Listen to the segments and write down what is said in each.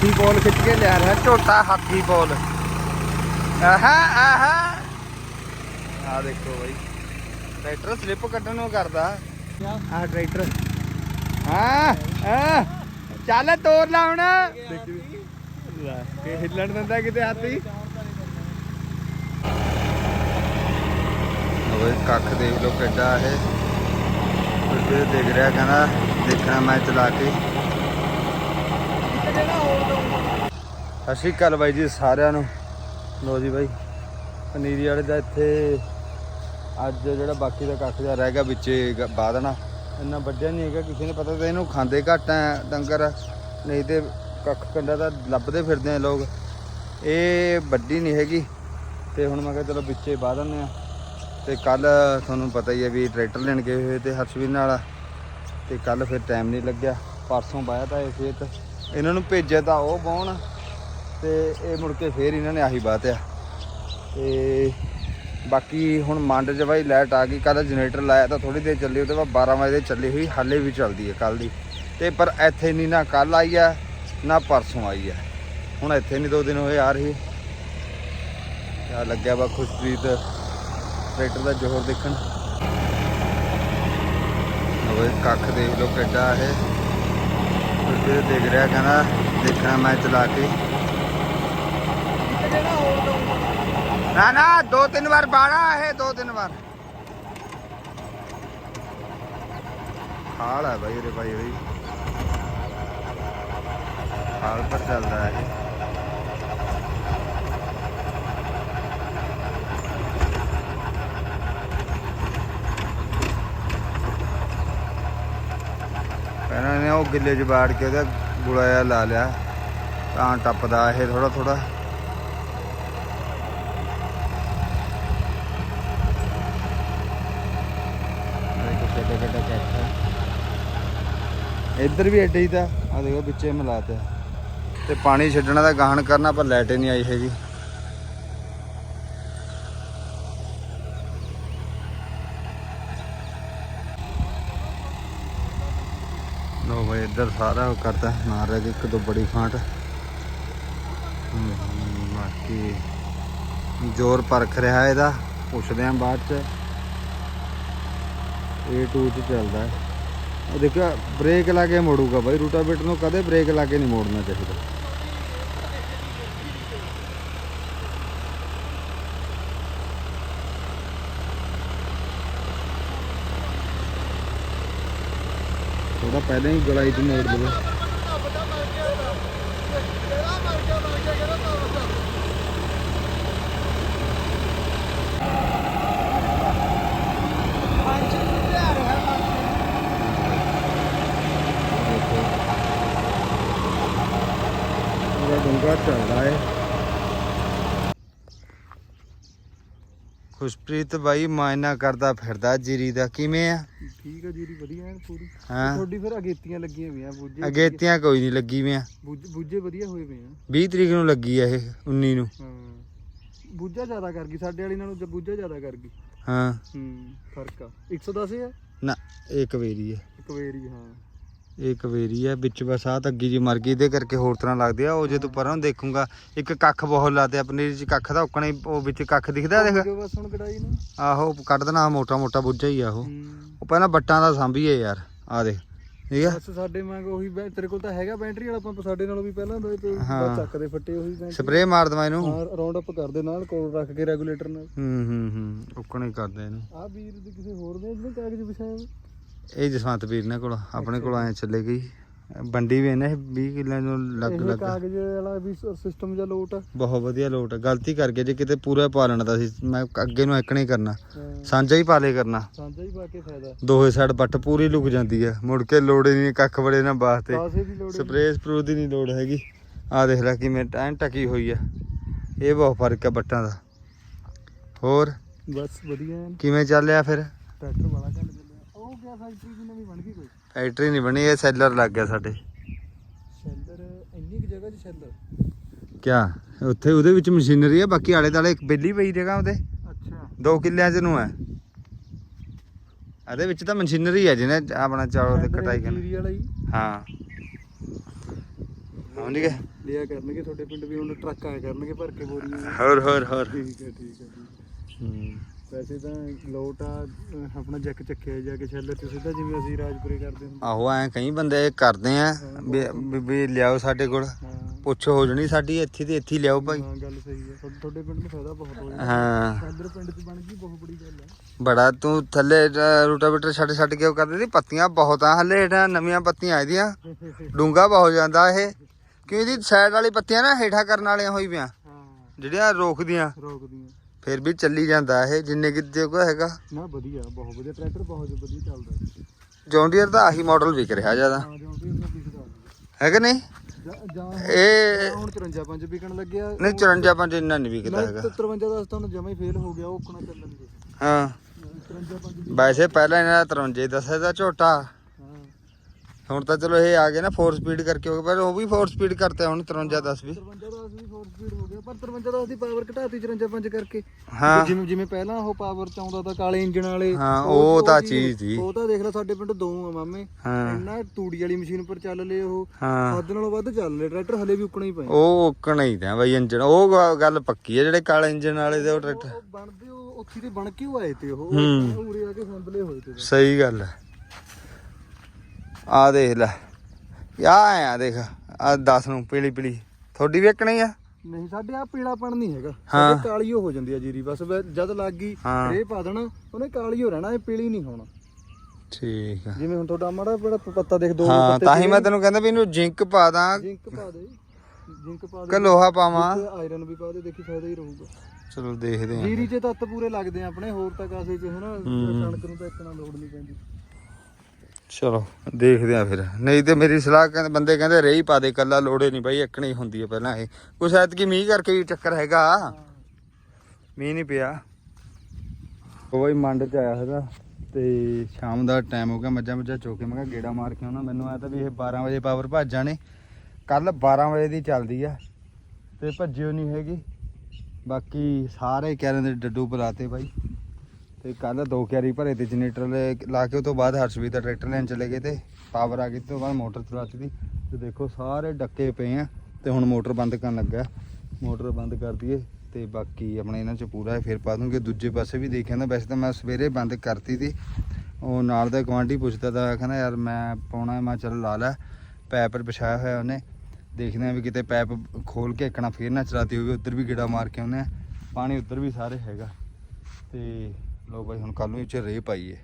ਹਾਥੀ ਬੋਲ ਖਿੱਚ ਕੇ ਲਿਆ ਰਿਹਾ, ਝੋਟਾ ਹਾਥੀ ਬੋਲ। ਆਹਾ ਆਹਾ। ਆ ਦੇਖੋ ਬਾਈ। ਟਰੈਕਟਰ ਸਲਿੱਪ ਕੱਢਣ ਨੂੰ ਕਰਦਾ। ਆ ਟਰੈਕਟਰ। ਹਾਂ ਆ ਚੱਲ ਤੋਰ ਲਾ ਹੁਣ। ਕਿ ਹਿੱਲਣ ਦਿੰਦਾ ਕਿਤੇ ਹਾਥੀ। ਓਏ ਕੱਖ ਦੇਖ ਲੋ ਕਿੱਡਾ ਇਹ ਦੇਖ ਰਿਹਾ ਕਹਿੰਦਾ, ਦੇਖਣਾ ਮੈਂ ਚਲਾ ਕੇ। ਸਤਿ ਸ਼੍ਰੀ ਅਕਾਲ ਬਾਈ ਜੀ ਸਾਰਿਆਂ ਨੂੰ। ਲੋ ਜੀ ਬਾਈ, ਪਨੀਰੀ ਵਾਲੇ ਦਾ ਇੱਥੇ ਅੱਜ ਜਿਹੜਾ ਬਾਕੀ ਦਾ ਕੱਖ ਜਿਹਾ ਰਹਿ ਗਿਆ ਵਿੱਚੇ ਗ- ਦੇਣਾ ਇੰਨਾ ਵੱਡਿਆ ਨਹੀਂ ਹੈਗਾ, ਕਿਸੇ ਨੇ ਪਤਾ ਤਾਂ ਇਹਨੂੰ ਖਾਂਦੇ ਘੱਟ ਆ ਡੰਗਰ, ਨਹੀਂ ਤੇ ਕੱਖ ਕੰਡਾ ਤਾਂ ਲੱਭਦੇ ਫਿਰਦੇ ਆ ਲੋਕ। ਇਹ ਵੱਡੀ ਨਹੀਂ ਹੈਗੀ। ਤੇ ਹੁਣ ਮੈਂ ਕਿਹਾ ਚਲੋ ਵਿੱਚੇ ਬਾਹ ਦਿੰਦੇ ਆ। ਤੇ ਕੱਲ ਤੁਹਾਨੂੰ ਪਤਾ ਹੀ ਹੈ ਵੀ ਟਰੈਕਟਰ ਲੈਣ ਗਏ ਹੋਏ ਤੇ ਹਰਸ਼ਵੀਰ ਨਾਲ। ਤੇ ਕੱਲ ਫਿਰ ਟਾਈਮ ਨਹੀਂ ਲੱਗਿਆ। ਪਰਸੋਂ ਬਾਇਆ ਤਾਂ ਇਹ ਖੇਤ। ਇਹਨਾਂ ਨੂੰ ਭੇਜਿਆ ਤਾਂ ਉਹ ਬਾਉਣ ਤੇ ਇਹ ਮੁੜ ਕੇ ਫੇਰ ਇਹਨਾਂ ਨੇ ਆਹੀ ਬਾਤ ਆ। ਤੇ ਬਾਕੀ ਹੁਣ ਮੰਡ 'ਚ ਬਾਈ ਲਾਈਟ ਆ ਗਈ ਕੱਲ ਜਨਰੇਟਰ ਲਾਇਆ ਤਾਂ ਥੋੜੀ ਦੇਰ ਚੱਲੀ, ਉਹਦੇ ਬਾਅਦ 12 ਵਜੇ ਦੇ ਚੱਲੀ ਹੋਈ, ਹਾਲੇ ਵੀ ਚੱਲਦੀ ਹੈ ਕੱਲ ਦੀ। ਤੇ ਪਰ ਇੱਥੇ ਨਹੀਂ ਨਾ ਕੱਲ ਆਈ ਆ, ਨਾ ਪਰਸੋਂ ਆਈ ਆ। ਹੁਣ ਇੱਥੇ ਨਹੀਂ ਦੋ ਦਿਨ ਹੋਏ ਆ ਰਹੀ। ਆ ਲੱਗਿਆ ਵਾ ਖੁਸ਼ਪ੍ਰੀਤ ਟਰੈਕਟਰ ਦਾ ਜ਼ੋਹਰ ਦੇਖਣ। ਓਏ ਕੱਖ ਦੇਖ ਲੋ ਕਿੱਡਾ ਇਹ। ਕੁਝ ਦੇਖ ਰਿਹਾ, ਕਹਿੰਦਾ ਦੇਖਣਾ ਮੈਂ ਚਲਾ ਕੇ। ਨਾ ਨਾ, ਦੋ ਤਿੰਨ ਵਾਰ ਬਾੜਾ ਇਹ, ਦੋ ਤਿੰਨ ਵਾਰ। ਹਾਲ ਹੈ ਭਾਈ ਰੇ ਭਾਈ ਹੋਈ ਖਾਲ ਪਰ ਚੱਲਦਾ ਹੈ ਨੇ ਉਹ ਗਿੱਲੇ 'ਚ ਬਾੜ ਕੇ ਉਹਦਾ ਗੁਲਾ ਜਿਹਾ ਲਾ ਲਿਆ। ਤਾਂ ਟੱਪਦਾ ਇਹ ਥੋੜਾ ਥੋੜਾ ਇੱਧਰ ਵੀ ਐਡੇ ਹੀ ਤਾਂ। ਆ ਦੇਖੋ ਵਿੱਚੇ ਮਿਲਾਤੇ ਤੇ ਪਾਣੀ ਛੱਡਣਾ ਦਾ ਗਾਹਣ ਕਰਨਾ ਪਰ ਲਾਈਟ ਨਹੀਂ ਆਈ ਹੈਗੀ ਲੋ ਬਈ ਇੱਧਰ ਸਾਰਾ ਉਹ ਕਰਦਾ ਮਾਰ ਰਿਹਾ ਇੱਕ ਦੋ ਬੜੀ ਫਾਂਟ ਬਾਕੀ ਜ਼ੋਰ ਪਰਖ ਰਿਹਾ ਇਹਦਾ, ਪੁੱਛਦੇ ਆਂ ਬਾਅਦ ਚ। ਇਹ 2 ਚ ਚੱਲਦਾ ਉਹ ਦੇਖਿਆ ਬ੍ਰੇਕ ਲਾ ਕੇ ਮੋੜੂਗਾ ਬਾਈ, ਰੂਟਾਵੇਟਰ ਨੂੰ ਕਦੇ ਬ੍ਰੇਕ ਲਾ ਕੇ ਨਹੀਂ ਮੋੜਨਾ ਚਾਹੀਦਾ ਥੋੜਾ ਪਹਿਲਾਂ ਹੀ ਗਲਾਈ ਤੇ ਮੋੜ ਲਵੇ ਡੂੰਘਾ ਚੱਲਦਾ ਹੈ। ਖੁਸ਼ਪ੍ਰੀਤ ਬਾਈ ਮਾਇਨਾ ਕਰਦਾ ਫਿਰਦਾ ਜੀਰੀ ਦਾ ਕਿਵੇਂ ਆ? ਠੀਕ ਆ ਜੀਰੀ ਵਧੀਆ ਐਨ ਪੂਰੀ। ਹਾਂ। ਤੁਹਾਡੀ ਫਿਰ ਅਗੇਤੀਆਂ ਲੱਗੀਆਂ ਹੋਈਆਂ ਬੂਝੇ ਅਗੇਤੀਆਂ ਕੋਈ ਨਹੀਂ ਲੱਗੀ ਵੀਆਂ ਬੂਝ- ਬੂਝੇ ਵਧੀਆ ਹੋਏ ਪਏ ਆ। 20 ਤਰੀਕ ਨੂੰ ਲੱਗੀ ਆ ਇਹ 19 ਨੂੰ। ਹਾਂ। ਬੂਝਾ ਜ਼ਿਆਦਾ ਕਰ ਗਈ ਸਾਡੇ ਵਾਲੀ ਨਾਲੋਂ ਜ- ਬੂਝਾ ਜ਼ਿਆਦਾ ਕਰ ਗਈ। ਹਾਂ। ਹੂੰ ਫ਼ਰਕ ਆ। 110 ਹੈ ਨਾ ਇਹ ਕਵੇਰੀ ਹੈ ਇੱਕ ਵੇਰੀ ਹਾਂ। ਇਹ ਕਵੇਰੀ ਹੈ ਵਿੱਚ ਬਸ ਆਹ ਤਾਂ ਅੱਗੀ ਜੀ ਮਰ ਗਈ ਇਹਦੇ ਕਰਕੇ ਹੋਰ ਤਰ੍ਹਾਂ ਲੱਗਦੇ ਆ। ਉਹ ਜੇ ਤੂੰ ਪਰਾਂ ਨੂੰ ਦੇਖੂਗਾ ਇੱਕ ਕੱਖ ਬਹੁਤ ਲਾਤੇ ਆ ਪਨੀਰ ਚ ਕੱਖ ਦਾ ਉੱਕਣੇ ਉਹ ਵਿੱਚ ਕੱਖ ਦਿਖਦਾ ਦੇਖ। ਬਸ ਹੁਣ ਕਢਾਈ ਨੂੰ। ਆਹੋ ਕੱਢ ਦੇਣਾ ਮੋਟਾ ਮੋਟਾ ਬੁੱਝਾ ਹੀ ਆ ਉਹ। ਉਹ ਪਹਿਲਾਂ ਬੱਟਾਂ ਦਾ ਸਾਂਭੀਏ ਯਾਰ ਆ ਦੇਖ ਠੀਕ ਆ? ਬਸ ਸਾਡੇ ਮੰਗ ਉਹੀ ਬੈ- ਤੇਰੇ ਕੋਲ ਤਾਂ ਹੈਗਾ ਬੈਟਰੀ ਵਾਲਾ ਪੰਪ ਸਾਡੇ ਨਾਲੋਂ ਵੀ ਪਹਿਲਾਂ ਦਾ ਤੇ ਹਾਂ। ਬਸ ਚੱਕਦੇ ਫੱਟੇ ਉਹੀ ਬੈਟਰੀ। ਸਪਰੇਅ ਮਾਰ ਦਵਾਂ ਇਹਨੂੰ। ਹਾਂ ਰਾਉਂਡ ਅਪ ਕਰਦੇ ਨਾਲ ਕੋਲ ਰੱਖ ਕੇ ਰੈਗੂਲੇਟਰ ਨਾਲ। ਹੂੰ ਹੂੰ ਹੂੰ ਉੱਕਣੇ ਹੀ ਕਰਦੇ ਇਹਨੂੰ। ਆ ਵੀਰ ਦੇ ਕਿਸੇ ਹੋਰ ਨੇ ਜਿਹਨੇ ਕਾਗਜ਼ ਵਿਛਾਇਆ ਵਾ? ਇਹ ਜਸਵੰਤ ਵੀਰ ਨੇ ਕੋਲ ਆਪਣੇ ਕੋਲ ਆਏ ਚੱਲੇ ਗਈ। ਬੰਡੀ ਵੀ ਇਹਨੇ 20 ਕਿੱਲਿਆਂ ਨੂੰ ਲੱਗ ਲੱਗ। ਕਾਗਜ਼ ਵਾਲਾ ਵੀ ਸਿਸਟਮ ਜਾਂ ਲੋਟ ਬਹੁਤ ਵਧੀਆ ਲੋਟ। ਗਲਤੀ ਕਰ ਗਿਆ ਜੇ ਕਿਤੇ ਪੂਰਾ ਪਾ ਲੈਣਾ ਤਾਂ ਸੀ ਮੈਂ ਅੱਗੇ ਨੂੰ ਐਕਣੇ ਕਰਨਾ। ਸਾਂਝਾ ਹੀ ਪਾਲੇ ਕਰਨਾ। ਸਾਂਝਾ ਹੀ ਪਾ ਕੇ ਫਾਇਦਾ। ਦੋਹੇ ਸਾਈਡ ਬੱਟ ਪੂਰੀ ਲੁਕ ਜਾਂਦੀ ਹੈ ਮੁੜ ਕੇ ਲੋੜ ਹੀ ਨਹੀਂ ਕੱਖ ਬੜੇ ਨਾ ਹੀ ਸਪਰੇਅ ਸਪਰੂ ਦੀ ਨਹੀਂ ਲੋੜ ਹੈਗੀ। ਆ ਦੇਖ ਲੈ ਕਿਵੇਂ ਐਨ ਟਕੀ ਹੋਈ ਆ। ਇਹ ਬਹੁਤ ਫ਼ਰਕ ਹੈ ਬੱਟਾਂ ਦਾ। ਹੋਰ। ਬਸ ਵਧੀਆ। ਕਿਵੇਂ ਚੱਲਿਆ ਫਿਰ? ਟਰੈਕਟਰ ਵਾਲਾ ਗਿਆ ਫੈਕਟਰੀ ਦੀ ਨਵੀਂ ਬਣ ਗਈ ਕੋਈ? ਫੈਕਟਰੀ ਨਹੀਂ ਬਣੀ ਇਹ ਸੈਲਰ ਲੱਗ ਗਿਆ ਸਾਡੇ। ਸ਼ੈਲਰ ਇੰਨੀ ਕੁ ਜਗ੍ਹਾ 'ਚ ਸ਼ੈਲਰ ਕਿਆ? ਉੱਥੇ ਉਹਦੇ ਵਿੱਚ ਮਸ਼ੀਨਰੀ ਆ ਬਾਕੀ ਆਲੇ ਦਾਲੇ ਇੱਕ ਬੇਲੀ ਪਈ ਜਗ੍ਹਾ ਉਹਦੇ। ਅੱਛਾ। ਦੋ ਕਿੱਲਿਆਂ ਚ ਨੂੰ ਹੈ ਇਹਦੇ ਵਿੱਚ ਤਾਂ ਮਸ਼ੀਨਰੀ ਹੈ ਜਿਹਨੇ ਆਪਣਾ ਚੌਲ ਤੇ ਕਟਾਈ ਕਰਨੀ। ਵਾਲਾ ਹੀ ਹਾਂ। ਸਮਝ ਗਏ? ਲਿਆ ਕਰਨਗੇ ਤੁਹਾਡੇ ਪਿੰਡ ਵੀ ਹੁਣ ਟਰੱਕ ਆਇਆ ਕਰਨਗੇ ਭਰ ਕੇ ਬੋਰੀਆਂ। ਹੋਰ ਹੋਰ ਹੋਰ। ਠੀਕ ਹੈ ਠੀਕ ਹੈ ਠੀਕ ਹੂੰ। ਵੈਸੇ ਤਾਂ ਲੋਟ ਆ ਅਹ ਆਪਣਾ ਜੱਕ ਚੱਕਿਆ ਜਾ ਕੇ ਛੱਲੇ ਤੇ ਸਿੱਧਾ ਜਿਵੇਂ ਅਸੀਂ ਰਾਜਪੁਰੇ ਕਰਦੇ ਹੁੰਦੇ। ਆਹੋ ਐ ਕਈ ਬੰਦੇ ਕਰਦੇ ਆ ਵੀ- ਵੀ- ਵੀ ਲਿਆਓ ਸਾਡੇ ਕੋਲ। ਹਾਂ। ਪੁੱਛ ਹੋ ਜਣੀ ਸਾਡੀ ਇੱਥੇ ਤੇ ਇੱਥੇ ਹੀ ਲਿਆਓ ਭਾਈ। ਹਾਂ ਗੱਲ ਸਹੀ ਹੈ ਤੁਹਾਡੇ- ਤੁਹਾਡੇ ਪਿੰਡ ਨੂੰ ਫਾਇਦਾ ਬਹੁਤ ਹੋ ਜਾਂਦਾ। ਹਾਂ। ਇੱਧਰ ਪਿੰਡ 'ਚ ਬਣ ਗਈ ਬਹੁਤ ਬੜੀ ਗੱਲ ਹੈ ਬੜਾ ਤੂੰ ਥੱਲੇ ਰੂਟਾਵੇਟਰ ਛੱਡ ਛੱਡ ਕੇ ਉਹ ਕਰਦੇ ਸੀ ਪੱਤੀਆਂ ਬਹੁਤ ਆ। ਹਲੇ ਹੇਠਾਂ ਨਵੀਆਂ ਪੱਤੀਆਂ ਆਈਆਂ ਡੂੰਗਾ ਬਹੁਤ ਜਾਂਦਾ ਇਹ। ਕਿਉਂ ਇਹਦੀ ਸਾਈਡ ਵਾਲੀ ਪੱਤੀਆਂ ਨਾ ਹੇਠਾਂ ਕਰਨ ਵਾਲੀਆਂ ਹੋਈ ਪਿਆ ਹਾਂ। ਜਿਹੜੀਆਂ ਰੋਕਦੀਆਂ। ਰੋਕਦੀਆਂ। ਫਿਰ ਵੀ ਚੱਲੀ ਜਾਂਦਾ ਇਹ ਜਿੰਨੇ ਕਿ ਜੇ ਕੋ ਹੈਗਾ। ਨਾ ਵਧੀਆ ਬਹੁਤ ਵਧੀਆ ਟਰੈਕਟਰ ਬਹੁਤ ਵਧੀਆ ਚੱਲਦਾ ਜੌਂਡੀਅਰ ਦਾ ਆਹੀ ਮਾਡਲ ਵਿਕ ਰਿਹਾ ਜ਼ਿਆਦਾ। ਹਾਂ ਦੀ ਕਿ ਨਹੀਂ? ਜਾਂ ਇਹ ਹੁਣ 54 ਪੰਜ ਵਿਕਣ ਲੱਗਿਆ। ਨਹੀਂ 54 ਪੰਜ ਇੰਨਾ ਨਹੀਂ ਵਿਕਦਾ ਹੈਗਾ। 53 ਦਾ ਤੁਹਾਨੂੰ ਜਮਾ ਹੀ ਫੇਲ ਹੋ ਗਿਆ ਉਹ ਕਣਾ ਚੱਲਣਗੇ ਹਾਂ। 53 ਪੰਜ ਵੈਸੇ ਪਹਿਲਾਂ ਇਹਨਾਂ ਦਾ 53 ਦੱਸਿਆ ਦਾ ਝੋਟਾ। ਹੁਣ ਤਾਂ ਚਲੋ ਇਹ ਆ ਗਏ ਨਾ 4 ਸਪੀਡ ਕਰਕੇ ਹੋ ਗਏ ਪਰ ਉਹ ਵੀ 4 ਸਪੀਡ ਕਰਤੇ ਹੁਣ 53 10 ਵੀ। 53 ਦਾ ਅਸੀਂ 4 ਸਪੀਡ ਹੋ ਗਿਆ। ਪਰ 53 ਦਾ ਅਸੀਂ ਪਾਵਰ ਘਟਾਤੀ 54 ਪੰਜ ਕਰਕੇ। ਹਾਂ। ਜਿਵੇਂ ਜਿਵੇਂ ਪਹਿਲਾਂ ਉਹ ਪਾਵਰ ਚ ਆਉਂਦਾ ਤਾਂ ਕਾਲੇ ਇੰਜਣ ਵਾਲੇ ਹਾਂ, ਉਹ ਤਾਂ ਚੀਜ਼- ਚੀਜ਼ ਸੀ। ਉਹ ਤਾਂ ਦੇਖ ਲੈ ਸਾਡੇ ਪਿੰਡ ਦੋ ਆ ਮਾਮੇ। ਹਾਂ। ਇੰਨਾ ਤੂੜੀ ਵਾਲੀ ਮਸ਼ੀਨ ਉੱਪਰ ਚੱਲ ਲਏ ਉਹ। ਹਾਂ। ਹੱਦ ਨਾਲੋਂ ਵੱਧ ਚੱਲ ਲਏ ਟਰੈਕਟਰ ਹਲੇ ਵੀ ਉੱਕਣਾ ਹੀ ਪਏ ਉਹ ਉੱਕਣਾ ਹੀ ਤਾਂ ਬਈ ਇੰਜਨ ਉਹ ਗ- ਗੱਲ ਪੱਕੀ ਹੈ ਜਿਹੜੇ ਕਾਲੇ ਇੰਜਨ ਵਾਲੇ ਦੇ ਉਹ ਟਰੈਕਟਰ ਉਹ ਬਣਦੇ ਉਹ ਉੱਥੇ ਤੇ ਬਣ ਕੇ ਉਹ ਆਏ ਤੇ ਉਹ। ਹੂੰ। ਉਹ ਉਰੇ ਆ ਕੇ ਸੰਭਲੇ ਹੋਏ ਤੇ। ਸਹੀ ਗੱਲ ਹੈ ਆ ਦੇਖ ਲੈ। ਆ ਆ ਦੇਖ ਆ 10 ਨੂੰ ਪੀਲੀ ਪੀਲੀ ਤੁਹਾਡੀ ਵੇਕਣੀ ਆ? ਨਹੀਂ ਸਾਡੇ ਆ ਪੀਲਾਪਣ ਨਹੀਂ ਹੈਗਾ। ਹਾਂ। ਸਾਡੇ ਕਾਲੀ ਹੋ ਜਾਂਦੀ ਆ ਜੀਰੀ। ਬਸ ਵੈ- ਜਦ ਲੱਗ ਗਈ ਹਾਂ। ਰੇ ਪਾ ਦੇਣਾ ਉਹਨੇ ਕਾਲੀ ਹੋ ਰਹਿਣਾ ਇਹ ਪੀਲੀ ਨਹੀਂ ਹੋਣਾ। ਠੀਕ ਆ। ਜਿਵੇਂ ਹੁਣ ਤੁਹਾਡਾ ਮਾੜਾ ਬੜਾ ਪੱਤਾ ਦੇਖ ਦੋ ਹਾਂ ਪੱਤੇ ਤਾਂ ਹੀ ਮੈਂ ਤੈਨੂੰ ਕਹਿੰਦਾ ਵੀ ਇਹਨੂੰ ਜਿੰਕ ਪਾ ਦਾਂ। ਜਿੰਕ ਪਾ ਦੇ ਜਿੰਕ ਪਾ ਕਿ ਦੇ ਲੋਹਾ ਪਾਵਾਂ। ਆਇਰਨ ਵੀ ਪਾ ਦੇ ਦੇਖੀ ਫਾਇਦਾ ਹੀ ਰਹੂਗਾ। ਚਲੋ ਦੇਖਦੇ ਆ। ਜੀਰੀ 'ਚ ਤੱਤ ਪੂਰੇ ਲੱਗਦੇ ਆ ਆਪਣੇ ਹੋਰ ਤਾਂ ਕਾਸੇ 'ਚ ਹਨਾ ਕਣਕ ਨੂੰ ਤਾਂ ਇਤਨਾ ਲੋੜ ਨਹੀਂ ਪੈਂਦੀ। ਚਲੋ, ਦੇਖਦੇ ਆ ਫਿਰ। ਨਹੀਂ ਤੇ ਮੇਰੀ ਸਲਾਹ ਕਹਿੰਦੇ, ਬੰਦੇ ਕਹਿੰਦੇ ਰਹੀ ਪਾ ਦੇ ਕੱਲਾ ਲੋੜੇ ਨਹੀਂ ਬਾਈ ਇੱਕਣੀ ਹੁੰਦੀ ਹੈ ਪਹਿਲਾਂ ਇਹ। ਕੁਛ ਐਤਕੀ ਮੀਂਹ ਕਰਕੇ ਵੀ ਚੱਕਰ ਹੈਗਾ। ਮੀਂਹ ਨਹੀਂ ਪਿਆ। ਉਹ ਬਾਈ ਮੰਡ ਚ ਆਇਆ ਹੈਗਾ ਤੇ ਸ਼ਾਮ ਦਾ ਟਾਈਮ ਹੋ ਗਿਆ, ਮੱਝਾਂ ਮੱਝਾਂ ਚੋਕੇ, ਮੈਂ ਕਿਹਾ ਗੇੜਾ ਮਾਰ ਕੇ ਆਉਣਾ। ਮੈਨੂੰ ਆਇਆ ਤਾਂ ਵੀ ਇਹ 12 ਵਜੇ ਪਾਵਰ ਭੱਜ ਜਾਣੇ ਕੱਲ 12 ਵਜੇ ਦੀ ਚੱਲਦੀ ਆ, ਤੇ ਭੱਜਿਓ ਨਹੀਂ ਹੈਗੀ। ਬਾਕੀ ਸਾਰੇ ਕਹਿ ਰਹੇ ਨੇ ਡੱਡੂ ਬੁਲਾਤੇ ਬਾਈ। ਤੇ ਕੱਲ ਦੋ ਕਿਆਰੀ ਭਰੇ ਤੇ ਜਨਰੇਟਰ ਲਾ ਕੇ ਉਹ ਤੋਂ ਬਾਅਦ ਹਰਸ਼ਵੀਰ ਦਾ ਟਰੈਕਟਰ ਲੈਣ ਚਲੇ ਗਏ ਤੇ ਪਾਵਰ ਆ ਗਈ ਤੇ ਬਾਅਦ ਮੋਟਰ ਚਲਾਤੀ ਦੀ। ਤੇ ਦੇਖੋ ਸਾਰੇ ਡੱਕੇ ਪਏ ਆ ਤੇ ਹੁਣ ਮੋਟਰ ਬੰਦ ਕਰਨ ਲੱਗਾ। ਮੋਟਰ ਬੰਦ ਕਰ ਦਈਏ ਤੇ ਬਾਕੀ ਆਪਣੇ ਇਹਨਾਂ ਚ ਪੂਰਾ ਫਿਰ ਪਾ ਦੂੰਗੇ। ਦੂਜੇ ਪਾਸੇ ਵੀ ਦੇਖਿਆ ਨਾ, ਵੈਸੇ ਤਾਂ ਮੈਂ ਸਵੇਰੇ ਬੰਦ ਕਰਤੀ ਤੀ ਉਹ ਨਾਲ ਦਾ ਗਵਾਂਢੀ ਪੁੱਛਦਾ ਤਾਂ ਕਹਿੰਦਾ ਯਾਰ ਮੈਂ ਪਾਉਣਾ ਮੈਂ ਚੱਲ ਲਾ ਲੈ। ਪੈਪ ਵਿਛਾਇਆ ਹੋਇਆ ਉਹਨੇ। ਦੇਖਦੇ ਆ ਵੀ ਕਿਤੇ ਪੈਪ ਖੋਲ ਕੇ ਇੱਕਣਾ ਫੇਰ ਨਾ ਚਲਾਤੀ ਹੋਵੇ, ਉੱਧਰ ਵੀ ਗੇੜਾ ਮਾਰ ਕੇ ਆਉਂਦੇ ਆ ਪਾਣੀ ਉੱਧਰ ਵੀ ਸਾਰੇ ਹੈਗਾ। ਤੇ ਲੋ ਬਾਈ, ਹੁਣ ਕੱਲ ਨੂੰ ਇਹ ਚ ਰੇ ਪਾਈਏ।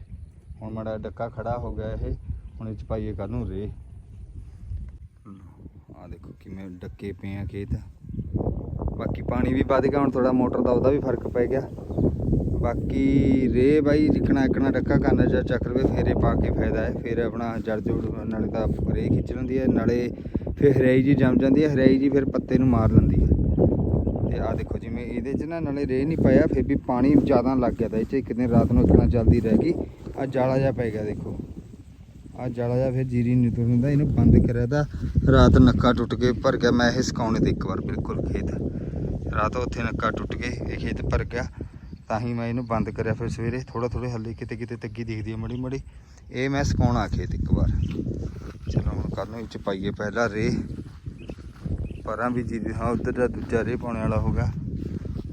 ਹੁਣ ਮਾੜਾ ਡੱਕਾ ਖੜਾ ਹੋ ਗਿਆ ਇਹ, ਹੁਣ ਇਹ ਚ ਪਾਈਏ ਕੱਲ ਨੂੰ ਰੇ। ਆ ਦੇਖੋ ਕਿਵੇਂ ਡੱਕੇ ਪਏ ਆ ਖੇਤ। ਬਾਕੀ ਪਾਣੀ ਵੀ ਵੱਧ ਗਿਆ, ਹੁਣ ਥੋੜਾ ਮੋਟਰ ਦਾ ਉਹਦਾ ਵੀ ਫ਼ਰਕ ਪੈ ਗਿਆ। ਬਾਕੀ ਰੇ ਬਾਈ, ਜਿਕਣਾ ਇਕਣਾ ਡੱਕਾ ਕਰਨਾ ਜਾਂ ਚੱਕਰ ਵੇ ਫੇਰੇ ਪਾ ਕੇ ਫਾਇਦਾ ਹੈ। ਫਿਰ ਆਪਣਾ ਜੜ ਜੁੜ, ਨਾਲੇ ਤਾਂ ਰੇ ਖਿੱਚ ਲੈਂਦੀ ਹੈ, ਨਾਲੇ ਫਿਰ ਹਰਿਆਈ ਜੀ ਜੰਮ ਜਾਂਦੀ ਹੈ, ਹਰਿਆਈ ਜੀ ਫਿਰ ਪੱਤੇ ਨੂੰ ਮਾਰ ਲੈਂਦੀ ਹੈ। ਤੇ ਆ ਦੇਖੋ ਜਿਵੇਂ ਇਹਦੇ 'ਚ ਨਾ ਨਾਲੇ ਰੇ ਨਹੀਂ ਪਾਇਆ, ਫਿਰ ਵੀ ਪਾਣੀ ਜ਼ਿਆਦਾ ਲੱਗ ਗਿਆ ਤਾਂ ਇਹ 'ਚ, ਇੱਕ ਦਿਨ ਰਾਤ ਨੂੰ ਇਕਣਾ ਜਲਦੀ ਰਹਿ ਗਈ। ਆ ਜਾਲਾ ਜਿਹਾ ਪੈ ਗਿਆ ਦੇਖੋ। ਆ ਜਾਲਾ ਜਿਹਾ ਫਿਰ ਜੀਰੀ ਨਹੀਂ ਤੁਰਦਾ ਇਹਨੂੰ ਬੰਦ ਕਰਿਆ ਤਾਂ ਰਾਤ ਨੱਕਾ ਟੁੱਟ ਕੇ ਭਰ ਗਿਆ। ਮੈਂ ਇਹ ਸਕਾਉਣੇ ਤੇ ਇੱਕ ਵਾਰ ਬਿਲਕੁਲ ਖੇਤ। ਰਾਤ ਉੱਥੇ ਨੱਕਾ ਟੁੱਟ ਕੇ ਇਹ ਖੇਤ ਭਰ ਗਿਆ। ਤਾਂ ਹੀ ਮੈਂ ਇਹਨੂੰ ਬੰਦ ਕਰਿਆ ਫਿਰ ਸਵੇਰੇ। ਥੋੜਾ ਥੋੜੇ ਹੱਲੇ ਕਿਤੇ ਕਿਤੇ ਤੱਗੀ ਦਿਖਦੀ ਹੈ ਮੜੀ ਮੜੀ। ਇਹ ਮੈਂ ਸਕਾਉਣਾ ਖੇਤ ਇੱਕ ਵਾਰ। ਚਲੋ ਹੁਣ ਕੱਲ ਨੂੰ ਇਹ 'ਚ ਪਾਈਏ ਪਹਿਲਾਂ ਰੇ। ਪਰਾਂ ਵੀ ਜੀ, ਹਾਂ, ਉਧਰ ਦਾ ਦੂਜਾ ਰੇ ਪਾਉਣ ਵਾਲਾ ਹੋ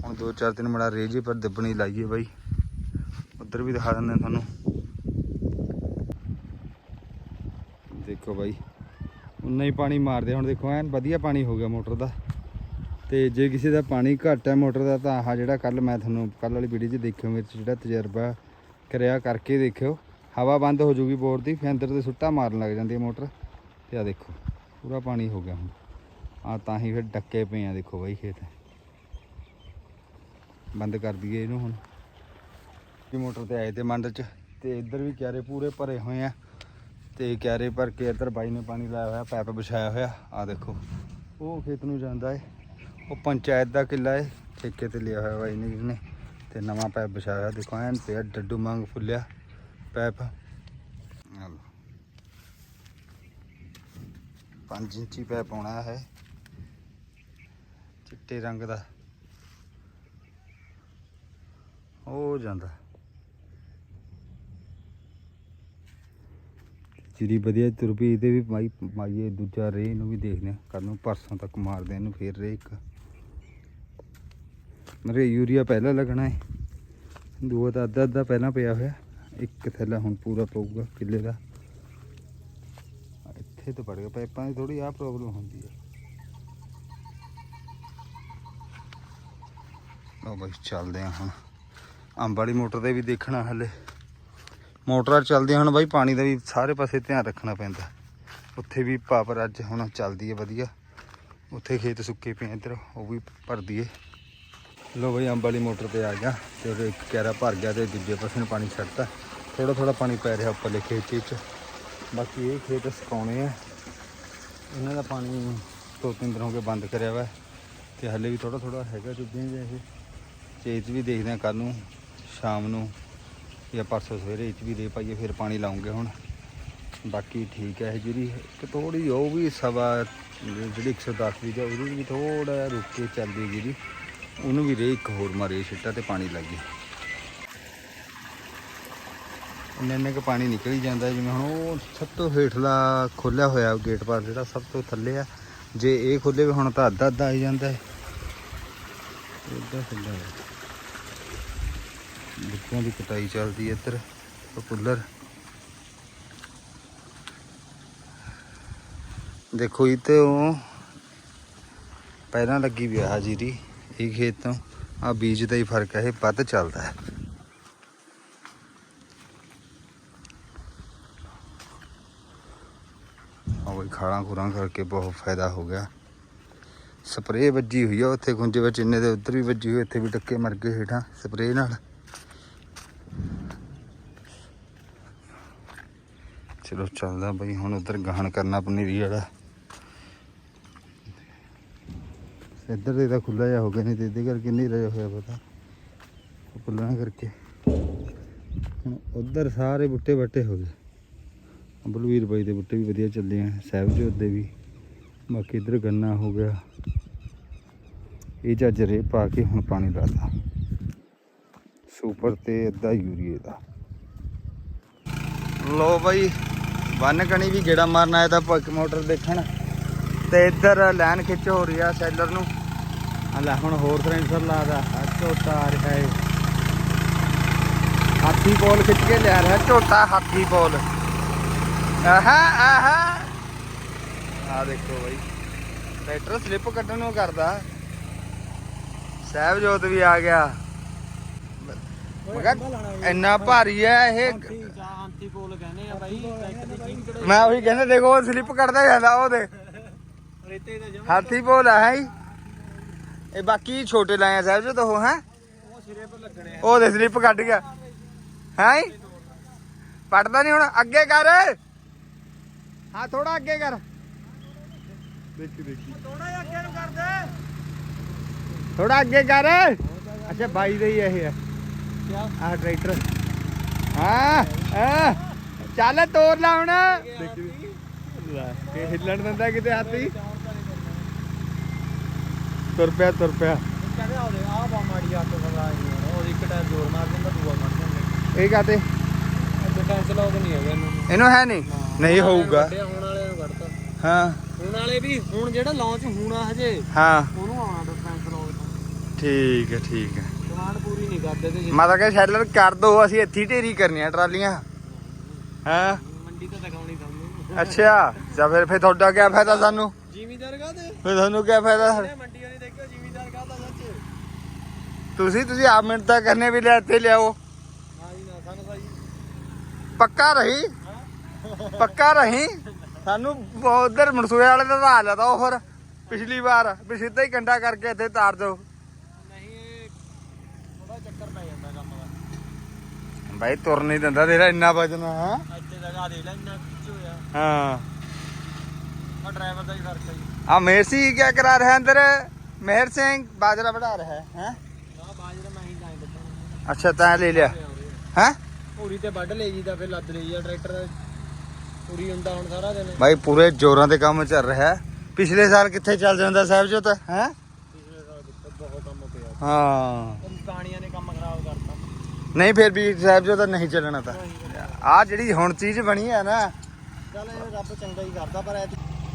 ਹੁਣ ਦੋ ਚਾਰ ਦਿਨ ਮੜਾ ਰੇ ਜੀ, ਪਰ ਦੱਬਣੀ ਲਾਈਏ ਬਾਈ। ਉਧਰ ਵੀ ਦਿਖਾ ਦਿੰਦੇ ਤੁਹਾਨੂੰ। ਦੇਖੋ ਬਾਈ, ਉਨਾ ਹੀ ਪਾਣੀ ਮਾਰਦੇ ਹੁਣ ਦੇਖੋ, ਐਨ ਵਧੀਆ ਪਾਣੀ ਹੋ ਗਿਆ ਮੋਟਰ ਦਾ। ਤੇ ਜੇ ਕਿਸੇ ਦਾ ਪਾਣੀ ਘੱਟ ਹੈ ਮੋਟਰ ਦਾ, ਤਾਂ ਆਹ ਜਿਹੜਾ ਕੱਲ ਮੈਂ ਤੁਹਾਨੂੰ ਕੱਲ ਵਾਲੀ ਵੀਡੀਓ 'ਚ ਦੇਖਿਓ ਮੇਰੇ 'ਚ ਜਿਹੜਾ ਤਜਰਬਾ ਕਰਿਆ ਕਰਕੇ ਦੇਖਿਓ। ਹਵਾ ਬੰਦ ਹੋ ਜੂਗੀ ਬੋਰ ਦੀ, ਫਿਰ ਅੰਦਰ ਤੇ ਸੁੱਟਾ ਮਾਰਨ ਲੱਗ ਜਾਂਦੀ ਹੈ ਮੋਟਰ। ਤੇ ਆ ਦੇਖੋ, ਪੂਰਾ ਪਾਣੀ ਹੋ ਗਿਆ ਹੁਣ। ਆ ਤਾਂ ਹੀ ਫਿਰ ਡੱਕੇ ਪਏ ਆ, ਦੇਖੋ ਬਾਈ ਖੇਤ। ਬੰਦ ਕਰ ਦਈਏ ਇਹਨੂੰ ਹੁਣ। ਕਿ ਮੋਟਰ ਤੇ ਆਏ ਤੇ ਮੰਡ 'ਚ, ਤੇ ਇੱਧਰ ਵੀ ਕਿਆਰੇ ਪੂਰੇ ਭਰੇ ਹੋਏ ਆ। ਤੇ ਕਿਆਰੇ ਭਰ ਕੇ ਇੱਧਰ ਬਾਈ ਨੇ ਪਾਣੀ ਲਾਇਆ ਹੋਇਆ, ਪੈਪ ਵਿਛਾਇਆ ਹੋਇਆ। ਆ ਦੇਖੋ, ਉਹ ਖੇਤ ਨੂੰ ਜਾਂਦਾ ਏ। ਉਹ ਪੰਚਾਇਤ ਦਾ ਕਿੱਲਾ ਏ, ਠੇਕੇ ਤੇ ਲਿਆ ਹੋਇਆ ਬਾਈ ਨੇ ਜਿਹਨੇ ਤੇ ਨਵਾਂ ਪੈਪ ਵਿਛਾਇਆ ਹੋਇਆ ਦੇਖੋ ਐਨ 'ਤੇ ਡੱਡੂ ਮੰਗ ਫੁੱਲਿਆ ਪੈਪ। ਆ ਪੰਜ ਇੰਚੀ ਪੈਪ ਆਉਣਾ ਹੈ। ਚਿੱਟੇ ਰੰਗ ਦਾ। ਉਹ ਜਾਂਦਾ। ਜਿਹੜੀ ਵਧੀਆ ਤੁਰ ਪਈ ਇਹਦੇ ਵੀ ਮਾਈ ਮਾਈਏ ਦੂਜਾ ਰੇ ਇਹਨੂੰ ਵੀ ਦੇਖਦੇ ਆ ਕੱਲ ਨੂੰ ਪਰਸੋਂ ਤੱਕ ਮਾਰਦੇ ਇਹਨੂੰ ਫੇਰ ਰੇ ਇੱਕ। ਮਰੇ ਯੂਰੀਆ ਪਹਿਲਾਂ ਲੱਗਣਾ ਹੈ ਦੂਆ ਤਾਂ ਅੱਧਾ ਅੱਧਾ ਪਹਿਲਾਂ ਪਿਆ ਹੋਇਆ। ਇੱਕ ਥੈਲਾ ਹੁਣ ਪੂਰਾ ਪਊਗਾ ਕਿੱਲੇ ਦਾ। ਇੱਥੇ ਤਾਂ ਪੜ ਗਿਆ ਪਾਈਪਾਂ ਦੀ ਥੋੜੀ ਆਹ ਪ੍ਰੋਬਲਮ ਹੁੰਦੀ ਹੈ ਲਓ ਬਾਈ, ਚੱਲਦੇ ਆ ਹੁਣ। ਅੰਬ ਵਾਲੀ ਮੋਟਰ ਤੇ ਵੀ ਦੇਖਣਾ ਹਲੇ। ਮੋਟਰਾਂ ਚੱਲਦੀਆਂ ਹੁਣ ਬਾਈ, ਪਾਣੀ ਦਾ ਵੀ ਸਾਰੇ ਪਾਸੇ ਧਿਆਨ ਰੱਖਣਾ ਪੈਂਦਾ। ਉੱਥੇ ਵੀ ਪਾਵਰ ਅੱਜ ਹੁਣ ਚੱਲਦੀ ਹੈ ਵਧੀਆ। ਉੱਥੇ ਖੇਤ ਸੁੱਕੇ ਪਏ ਆ ਇੱਧਰ, ਉਹ ਵੀ ਭਰ ਦਈਏ। ਲੋ ਬਈ ਅੰਬ ਵਾਲੀ ਮੋਟਰ ਤੇ ਆ ਗਿਆ ਤੇ ਉਹ ਇੱਕ ਕੈਰਾ ਭਰ ਗਿਆ ਤੇ ਦੂਜੇ ਪਾਸੇ ਨੂੰ ਪਾਣੀ ਛੱਡਤਾ। ਥੋੜਾ ਥੋੜਾ ਪਾਣੀ ਪੈ ਰਿਹਾ ਉੱਪਰਲੇ ਖੇਤ 'ਚ ਬਾਕੀ ਇਹ ਖੇਤ ਸੁਕਾਉਣੇ ਆ। ਇਹਨਾਂ ਦਾ ਪਾਣੀ ਦੋ ਤਿੰਨ ਦਿਨ ਹੋ ਗਏ ਬੰਦ ਕਰਿਆ ਵਾ। ਤੇ ਹਲੇ ਵੀ ਥੋੜਾ ਥੋੜਾ ਹੈਗਾ ਚੁੱਭੀਆਂ ਜਿਹਾ ਇਹ। ਚੇਤ ਵੀ ਦੇਖਦੇ ਆ ਕੱਲ ਨੂੰ, ਸ਼ਾਮ ਨੂੰ, ਜਾਂ ਪਰਸੋਂ ਸਵੇਰੇ ਇਹ 'ਚ ਵੀ ਦੇ ਪਾਈਏ, ਫਿਰ ਪਾਣੀ ਲਾਉਂਗੇ ਹੁਣ। ਬਾਕੀ ਠੀਕ ਹੈ ਇਹ ਜਿਹੜੀ, ਇੱਕ ਥੋੜੀ ਉਹ ਵੀ ਸਵਾ, ਜਿਹੜੀ 110 ਦੀ ਜਾਂ ਉਹਦੀ ਵੀ ਥੋੜਾ ਜਿਹਾ ਰੁਕ ਕੇ ਚੱਲਦੀ ਹੈ ਜਿਹੜੀ, ਉਹਨੂੰ ਵੀ ਰੇ ਇੱਕ ਹੋਰ ਮਾਰੇ ਛਿੱਟਾ ਤੇ ਪਾਣੀ ਲੱਗ ਗਿਆ ਇੰਨੇ ਇੰਨੇ ਕੁ ਪਾਣੀ ਨਿਕਲ ਹੀ ਜਾਂਦਾ, ਜਿਵੇਂ ਹੁਣ ਉਹ ਸਭ ਤੋਂ ਹੇਠਲਾ ਖੋਲਿਆ ਹੋਇਆ ਗੇਟ ਪਾਸ ਜਿਹੜਾ ਸਭ ਤੋਂ ਥੱਲੇ ਆ। ਜੇ ਇਹ ਖੋਲੇ ਵੀ ਹੁਣ ਤਾਂ ਅੱਧਾ ਅੱਧਾ ਆਈ ਜਾਂਦਾ ਹੈ। ਇੱਦਾਂ ਖੁੱਲ੍ਹਾ ਹੈ ਬੁੱਟਿਆਂ ਦੀ ਕਟਾਈ ਚੱਲਦੀ ਹੈ ਇੱਧਰ ਪਪੂਲਰ ਦੇਖੋ ਇਹ ਤੇ ਉਹ ਪਹਿਲਾਂ ਲੱਗੀ ਵੀ ਆ ਜੀਰੀ ਇਹ ਖੇਤ ਤੋਂ। ਆ ਬੀਜ ਦਾ ਹੀ ਫ਼ਰਕ ਹੈ ਇਹ ਵੱਧ ਚੱਲਦਾ ਹੈ। ਆ ਬਈ ਖਾਲਾਂ ਖੁਰਾਂ ਕਰਕੇ ਬਹੁਤ ਫਾਇਦਾ ਹੋ ਗਿਆ। ਸਪਰੇਅ ਵੱਜੀ ਹੋਈ ਆ ਉੱਥੇ ਖੁੰਝੇ ਵਿੱਚ ਇੰਨੇ ਦੇ ਉੱਧਰ ਵੀ ਵੱਜੀ ਹੋਈ, ਇੱਥੇ ਵੀ ਟੱਕੇ ਮਰ ਗਏ ਹੇਠਾਂ, ਸਪਰੇਅ ਨਾਲ। ਚਲੋ ਚੱਲਦਾ ਬਈ, ਹੁਣ ਉਧਰ ਗਾਹਣ ਕਰਨਾ ਪਨੀਰੀ ਵਾਲਾ। ਇੱਧਰ ਦੇ ਤਾਂ ਖੁੱਲਾ ਜਿਹਾ ਹੋ ਗਿਆ ਨਹੀਂ ਤੇ ਇਹਦੇ ਕਰਕੇ ਨਹੀਂ ਰਹਿ ਹੋਇਆ ਪਤਾ। ਖੁੱਲਣਾ ਕਰਕੇ। ਹੁਣ ਉਧਰ ਸਾਰੇ ਬੁੱਟੇ ਬੱਟੇ ਹੋ ਗਏ। ਬਲਵੀਰ ਬਾਈ ਦੇ ਬੁੱਟੇ ਵੀ ਵਧੀਆ ਚੱਲੇ ਆ, ਸਹਿਬਜੋਤ ਦੇ ਵੀ। ਬਾਕੀ ਇੱਧਰ ਗੰਨਾ ਹੋ ਗਿਆ। ਇਹ ਚ ਰੇ ਪਾ ਕੇ ਹੁਣ ਪਾਣੀ ਲਾਤਾ ਸੁਪਰ ਤੇ ਅੱਧਾ ਯੂਰੀਏ ਦਾ। ਲੋ ਬਾਈ ਬੰਨ ਕਣੀ ਵੀ ਗੇੜਾ ਮਾਰਨ ਆਇਆ ਤਾਂ ਪੱਕ ਮੋਟਰ ਦੇਖਣ। ਤੇ ਇੱਧਰ ਲਾਈਨ ਖਿੱਚ ਹੋ ਰਹੀ ਆ ਸੈਲਰ ਨੂੰ। ਆ ਲੈ ਹੁਣ ਹੋਰ ਸੈਂਸਰ ਲਾਦਾ ਝੋਟਾ ਆ ਰਿਹਾ ਏ। ਹਾਥੀ ਬੋਲ ਖਿੱਚ ਕੇ ਲਿਆ ਰਿਹਾ ਝੋਟਾ ਹਾਥੀ ਬੋਲ ਆਹਾ ਆਹਾ। ਆ ਦੇਖੋ ਬਾਈ। ਟਰੈਕਟਰ ਸਲਿੱਪ ਕੱਢਣ ਨੂੰ ਕਰਦਾ। ਸਹਿਬਜੋਤ ਵੀ ਆ ਗਿਆ। ਇੰਨਾ ਭਾਰੀ ਹੈ ਇਹ। ਆਂਟੀ ਬੋਲ ਕਹਿੰਦੇ ਆ ਬਾਈ ਟਰੈਕਟਰ ਦੀ ਕੀ ਮੈਂ ਉਹੀ ਕਹਿੰਦਾ ਦੇਖੋ ਉਹ ਸਲਿੱਪ ਕੱਢਦਾ ਜਾਂਦਾ ਉਹ ਦੇ ਰੇਤੇ ਦਾ ਜਮਾ ਹਾਥੀ ਬੋਲ ਹੈ ਹੀ ਇਹ ਬਾਕੀ ਛੋਟੇ ਲਾਇਆ ਸਾਹਿਬ ਜੋ ਉਹ ਹੈ। ਉਹ ਸਿਰੇ ਪਰ ਲੱਗਣੇ ਉਹ ਦੇ ਸਲਿੱਪ ਕੱਢ ਗਿਆ। ਹੈ ਪੜਦਾ ਨਹੀਂ ਹੁਣ ਅੱਗੇ ਕਰ। ਹਾਂ ਥੋੜਾ ਅੱਗੇ ਕਰ। ਦੇਖੀ ਦੇਖੀ। ਥੋੜਾ ਜਿਹਾ ਅੱਗੇ ਨੂੰ ਕਰ ਦੇ ਥੋੜਾ ਅੱਗੇ ਕਰ। ਅੱਛਾ ਬਾਈ ਦਾ ਹੀ ਇਹ ਹੈ ਆਹ ਟਰੈਕਟਰ ਹਾਂ ਚੱਲ ਤੋਰ ਲਾ ਹੁਣ। ਦੇਖੀ ਲੈ ਕਿ ਹਿੱਲਣ ਦਿੰਦਾ ਕਿਤੇ ਹਾਥੀ। ਤੁਰ ਪਿਆ ਤੁਰ ਪਿਆ। ਕਹਿੰਦੇ ਆਉਦੇ ਆ ਬਾ ਮਾੜੀ ਆਟੋ ਵਾਲਾ ਉਹ ਇੱਕ ਟਾਇਰ ਜ਼ੋਰ ਮਾਰ ਦਿੰਦਾ ਦੂਆ ਮਾਰ ਦਿੰਦਾ। ਇਹ ਕਾਤੇ ਟੈਂਸ਼ਨ ਲਾਉਦੇ ਨਹੀਂ ਹੈਗਾ ਇਹਨੂੰ। ਇਹਨੂੰ ਹੈ ਨਹੀਂ? ਨਹੀਂ ਹੋਊਗਾ। ਵੱਡੇ ਹੁਣ ਵਾਲੇ ਨੂੰ ਕੱਢਤਾ। ਹਾਂ। ਹੁਣ ਵਾਲੇ ਵੀ ਹੁਣ ਜਿਹੜਾ ਲਾਂਚ ਹੋਣਾ ਹਜੇ ਹਾਂ। ਉਹਨੂੰ ਆਉਣਾ ਡਿਫਰੈਂਸ ਲਾਉਦੇ ਠੀਕ ਹੈ ਠੀਕ ਹੈ। ਡਿਮਾਂਡ ਪੂਰੀ ਨਹੀਂ ਕਰਦੇ ਤੇ ਮਾਤਾ ਕਹੇ ਸ਼ੈਲਰ ਕਰ ਦੋ ਅਸੀਂ ਇੱਥੇ ਹੀ ਢੇਰੀ ਕਰਨੀਆਂ ਟਰਾਲੀਆਂ। ਹਾਂ? ਮੰਡੀ ਤਾਂ ਦਿਖਾਉਣੀ ਤੁਹਾਨੂੰ। ਅੱਛਾ ਜਾਂ ਫਿਰ ਫਿਰ ਤੁਹਾਡਾ ਕੀ ਫਾਇਦਾ ਸਾਨੂੰ? ਜ਼ਿਮੀਦਾਰ ਕਾਹਦੇ? ਫਿਰ ਤੁਹਾਨੂੰ ਕੀ ਫਾਇਦਾ? ਮੰਡੀਆਂ ਨਹੀਂ ਦੇਖਿਓ ਜ਼ਿਮੀਦਾਰ ਕਾਹਦਾ ਸੱਚ? ਤੁਸੀਂ ਤੁਸੀਂ ਆਪ ਮਿੰਟ ਤਾਂ ਕਰਨੇ ਵੀ ਲੈ ਇੱਥੇ ਲਿਆਓ। ਪੱਕਾ ਰਹੀ? ਪੱਕਾ ਰਹੀ? ਸਾਨੂੰ ਉਧਰ ਮਨਸੂਏ ਵਾਲੇ ਦਾ ਹਾਲ ਤਾਂ ਉਹ ਫਿਰ। ਪਿਛਲੀ ਵਾਰ ਵੀ ਸਿੱਧਾ ਹੀ ਕੰਡਾ ਕਰਕੇ ਇੱਥੇ ਤਾਰ ਦਿਓ ਨਹੀਂ ਇਹ ਥੋੜਾ ਚੱਕਰ ਪੈ ਜਾਂਦਾ ਕੰਮ ਦਾ ਬਾਈ ਤੁਰ ਨਹੀਂ ਦਿੰਦਾ ਤੇਰਾ ਇੰਨਾ ਵਜਨ ਹੈ? ਇੱਥੇ ਲਗਾ ਦੇ ਲੈ ਇੰਨਾ ਖਿੱਚ ਹੋਇਆ। ਹਾਂ। ਆ ਡਰਾਈਵਰ ਦਾ ਹੀ ਫ਼ਰਕ ਹੈ ਆ ਮੇਰਸੀ ਕੀ ਕਰਾ ਰਿਹਾ ਅੰਦਰ? ਮੇਹਰ ਸਿੰਘ ਬਾਜਰਾ ਵਢਾ ਰਿਹਾ ਹੈ? ਹੈਂ? ਨਾ ਬਾਜਰਾ ਮੈਂ ਹੀ ਬੱਚਾ ਅੱਛਾ ਤਾਂ ਲੈ ਲਿਆ। ਹੈ? ਪੂਰੀ ਤੇ ਵੱਢ ਲਈ ਜੀ ਤਾਂ ਫਿਰ ਲੱਦ ਲਈ ਆ ਟਰੈਕਟਰ ਪੂਰੀ ਹੁੰਦਾ ਹੁਣ ਸਾਰਾ ਦਿਨ। ਬਾਈ ਪੂਰੇ ਜ਼ੋਰਾਂ ਤੇ ਕੰਮ ਚੱਲ ਰਿਹਾ। ਹੈ ਪਿਛਲੇ ਸਾਲ ਕਿੱਥੇ ਚੱਲ ਜਾਂਦਾ ਸਾਹਿਬ ਜੋ ਤਾਂ ਹੈ? ਪਿਛਲੇ ਸਾਲ ਬਹੁਤ ਕੰਮ ਪਿਆ। ਹਾਂ। ਕਾਣੀਆਂ ਨੇ ਕੰਮ ਖਰਾਬ ਕਰਤਾ ਨਹੀਂ ਫਿਰ ਵੀ ਸਾਹਿਬ ਜੋ ਤਾਂ ਨਹੀਂ ਚੱਲਣਾ ਤਾਂ। ਆ ਜਿਹੜੀ ਹੁਣ ਚੀਜ਼ ਬਣੀ ਹੈ ਨਾ। ਚੱਲ ਇਹ ਰੱਬ ਚੰਗਾ ਹੀ ਕਰਦਾ ਪਰ ਐਤ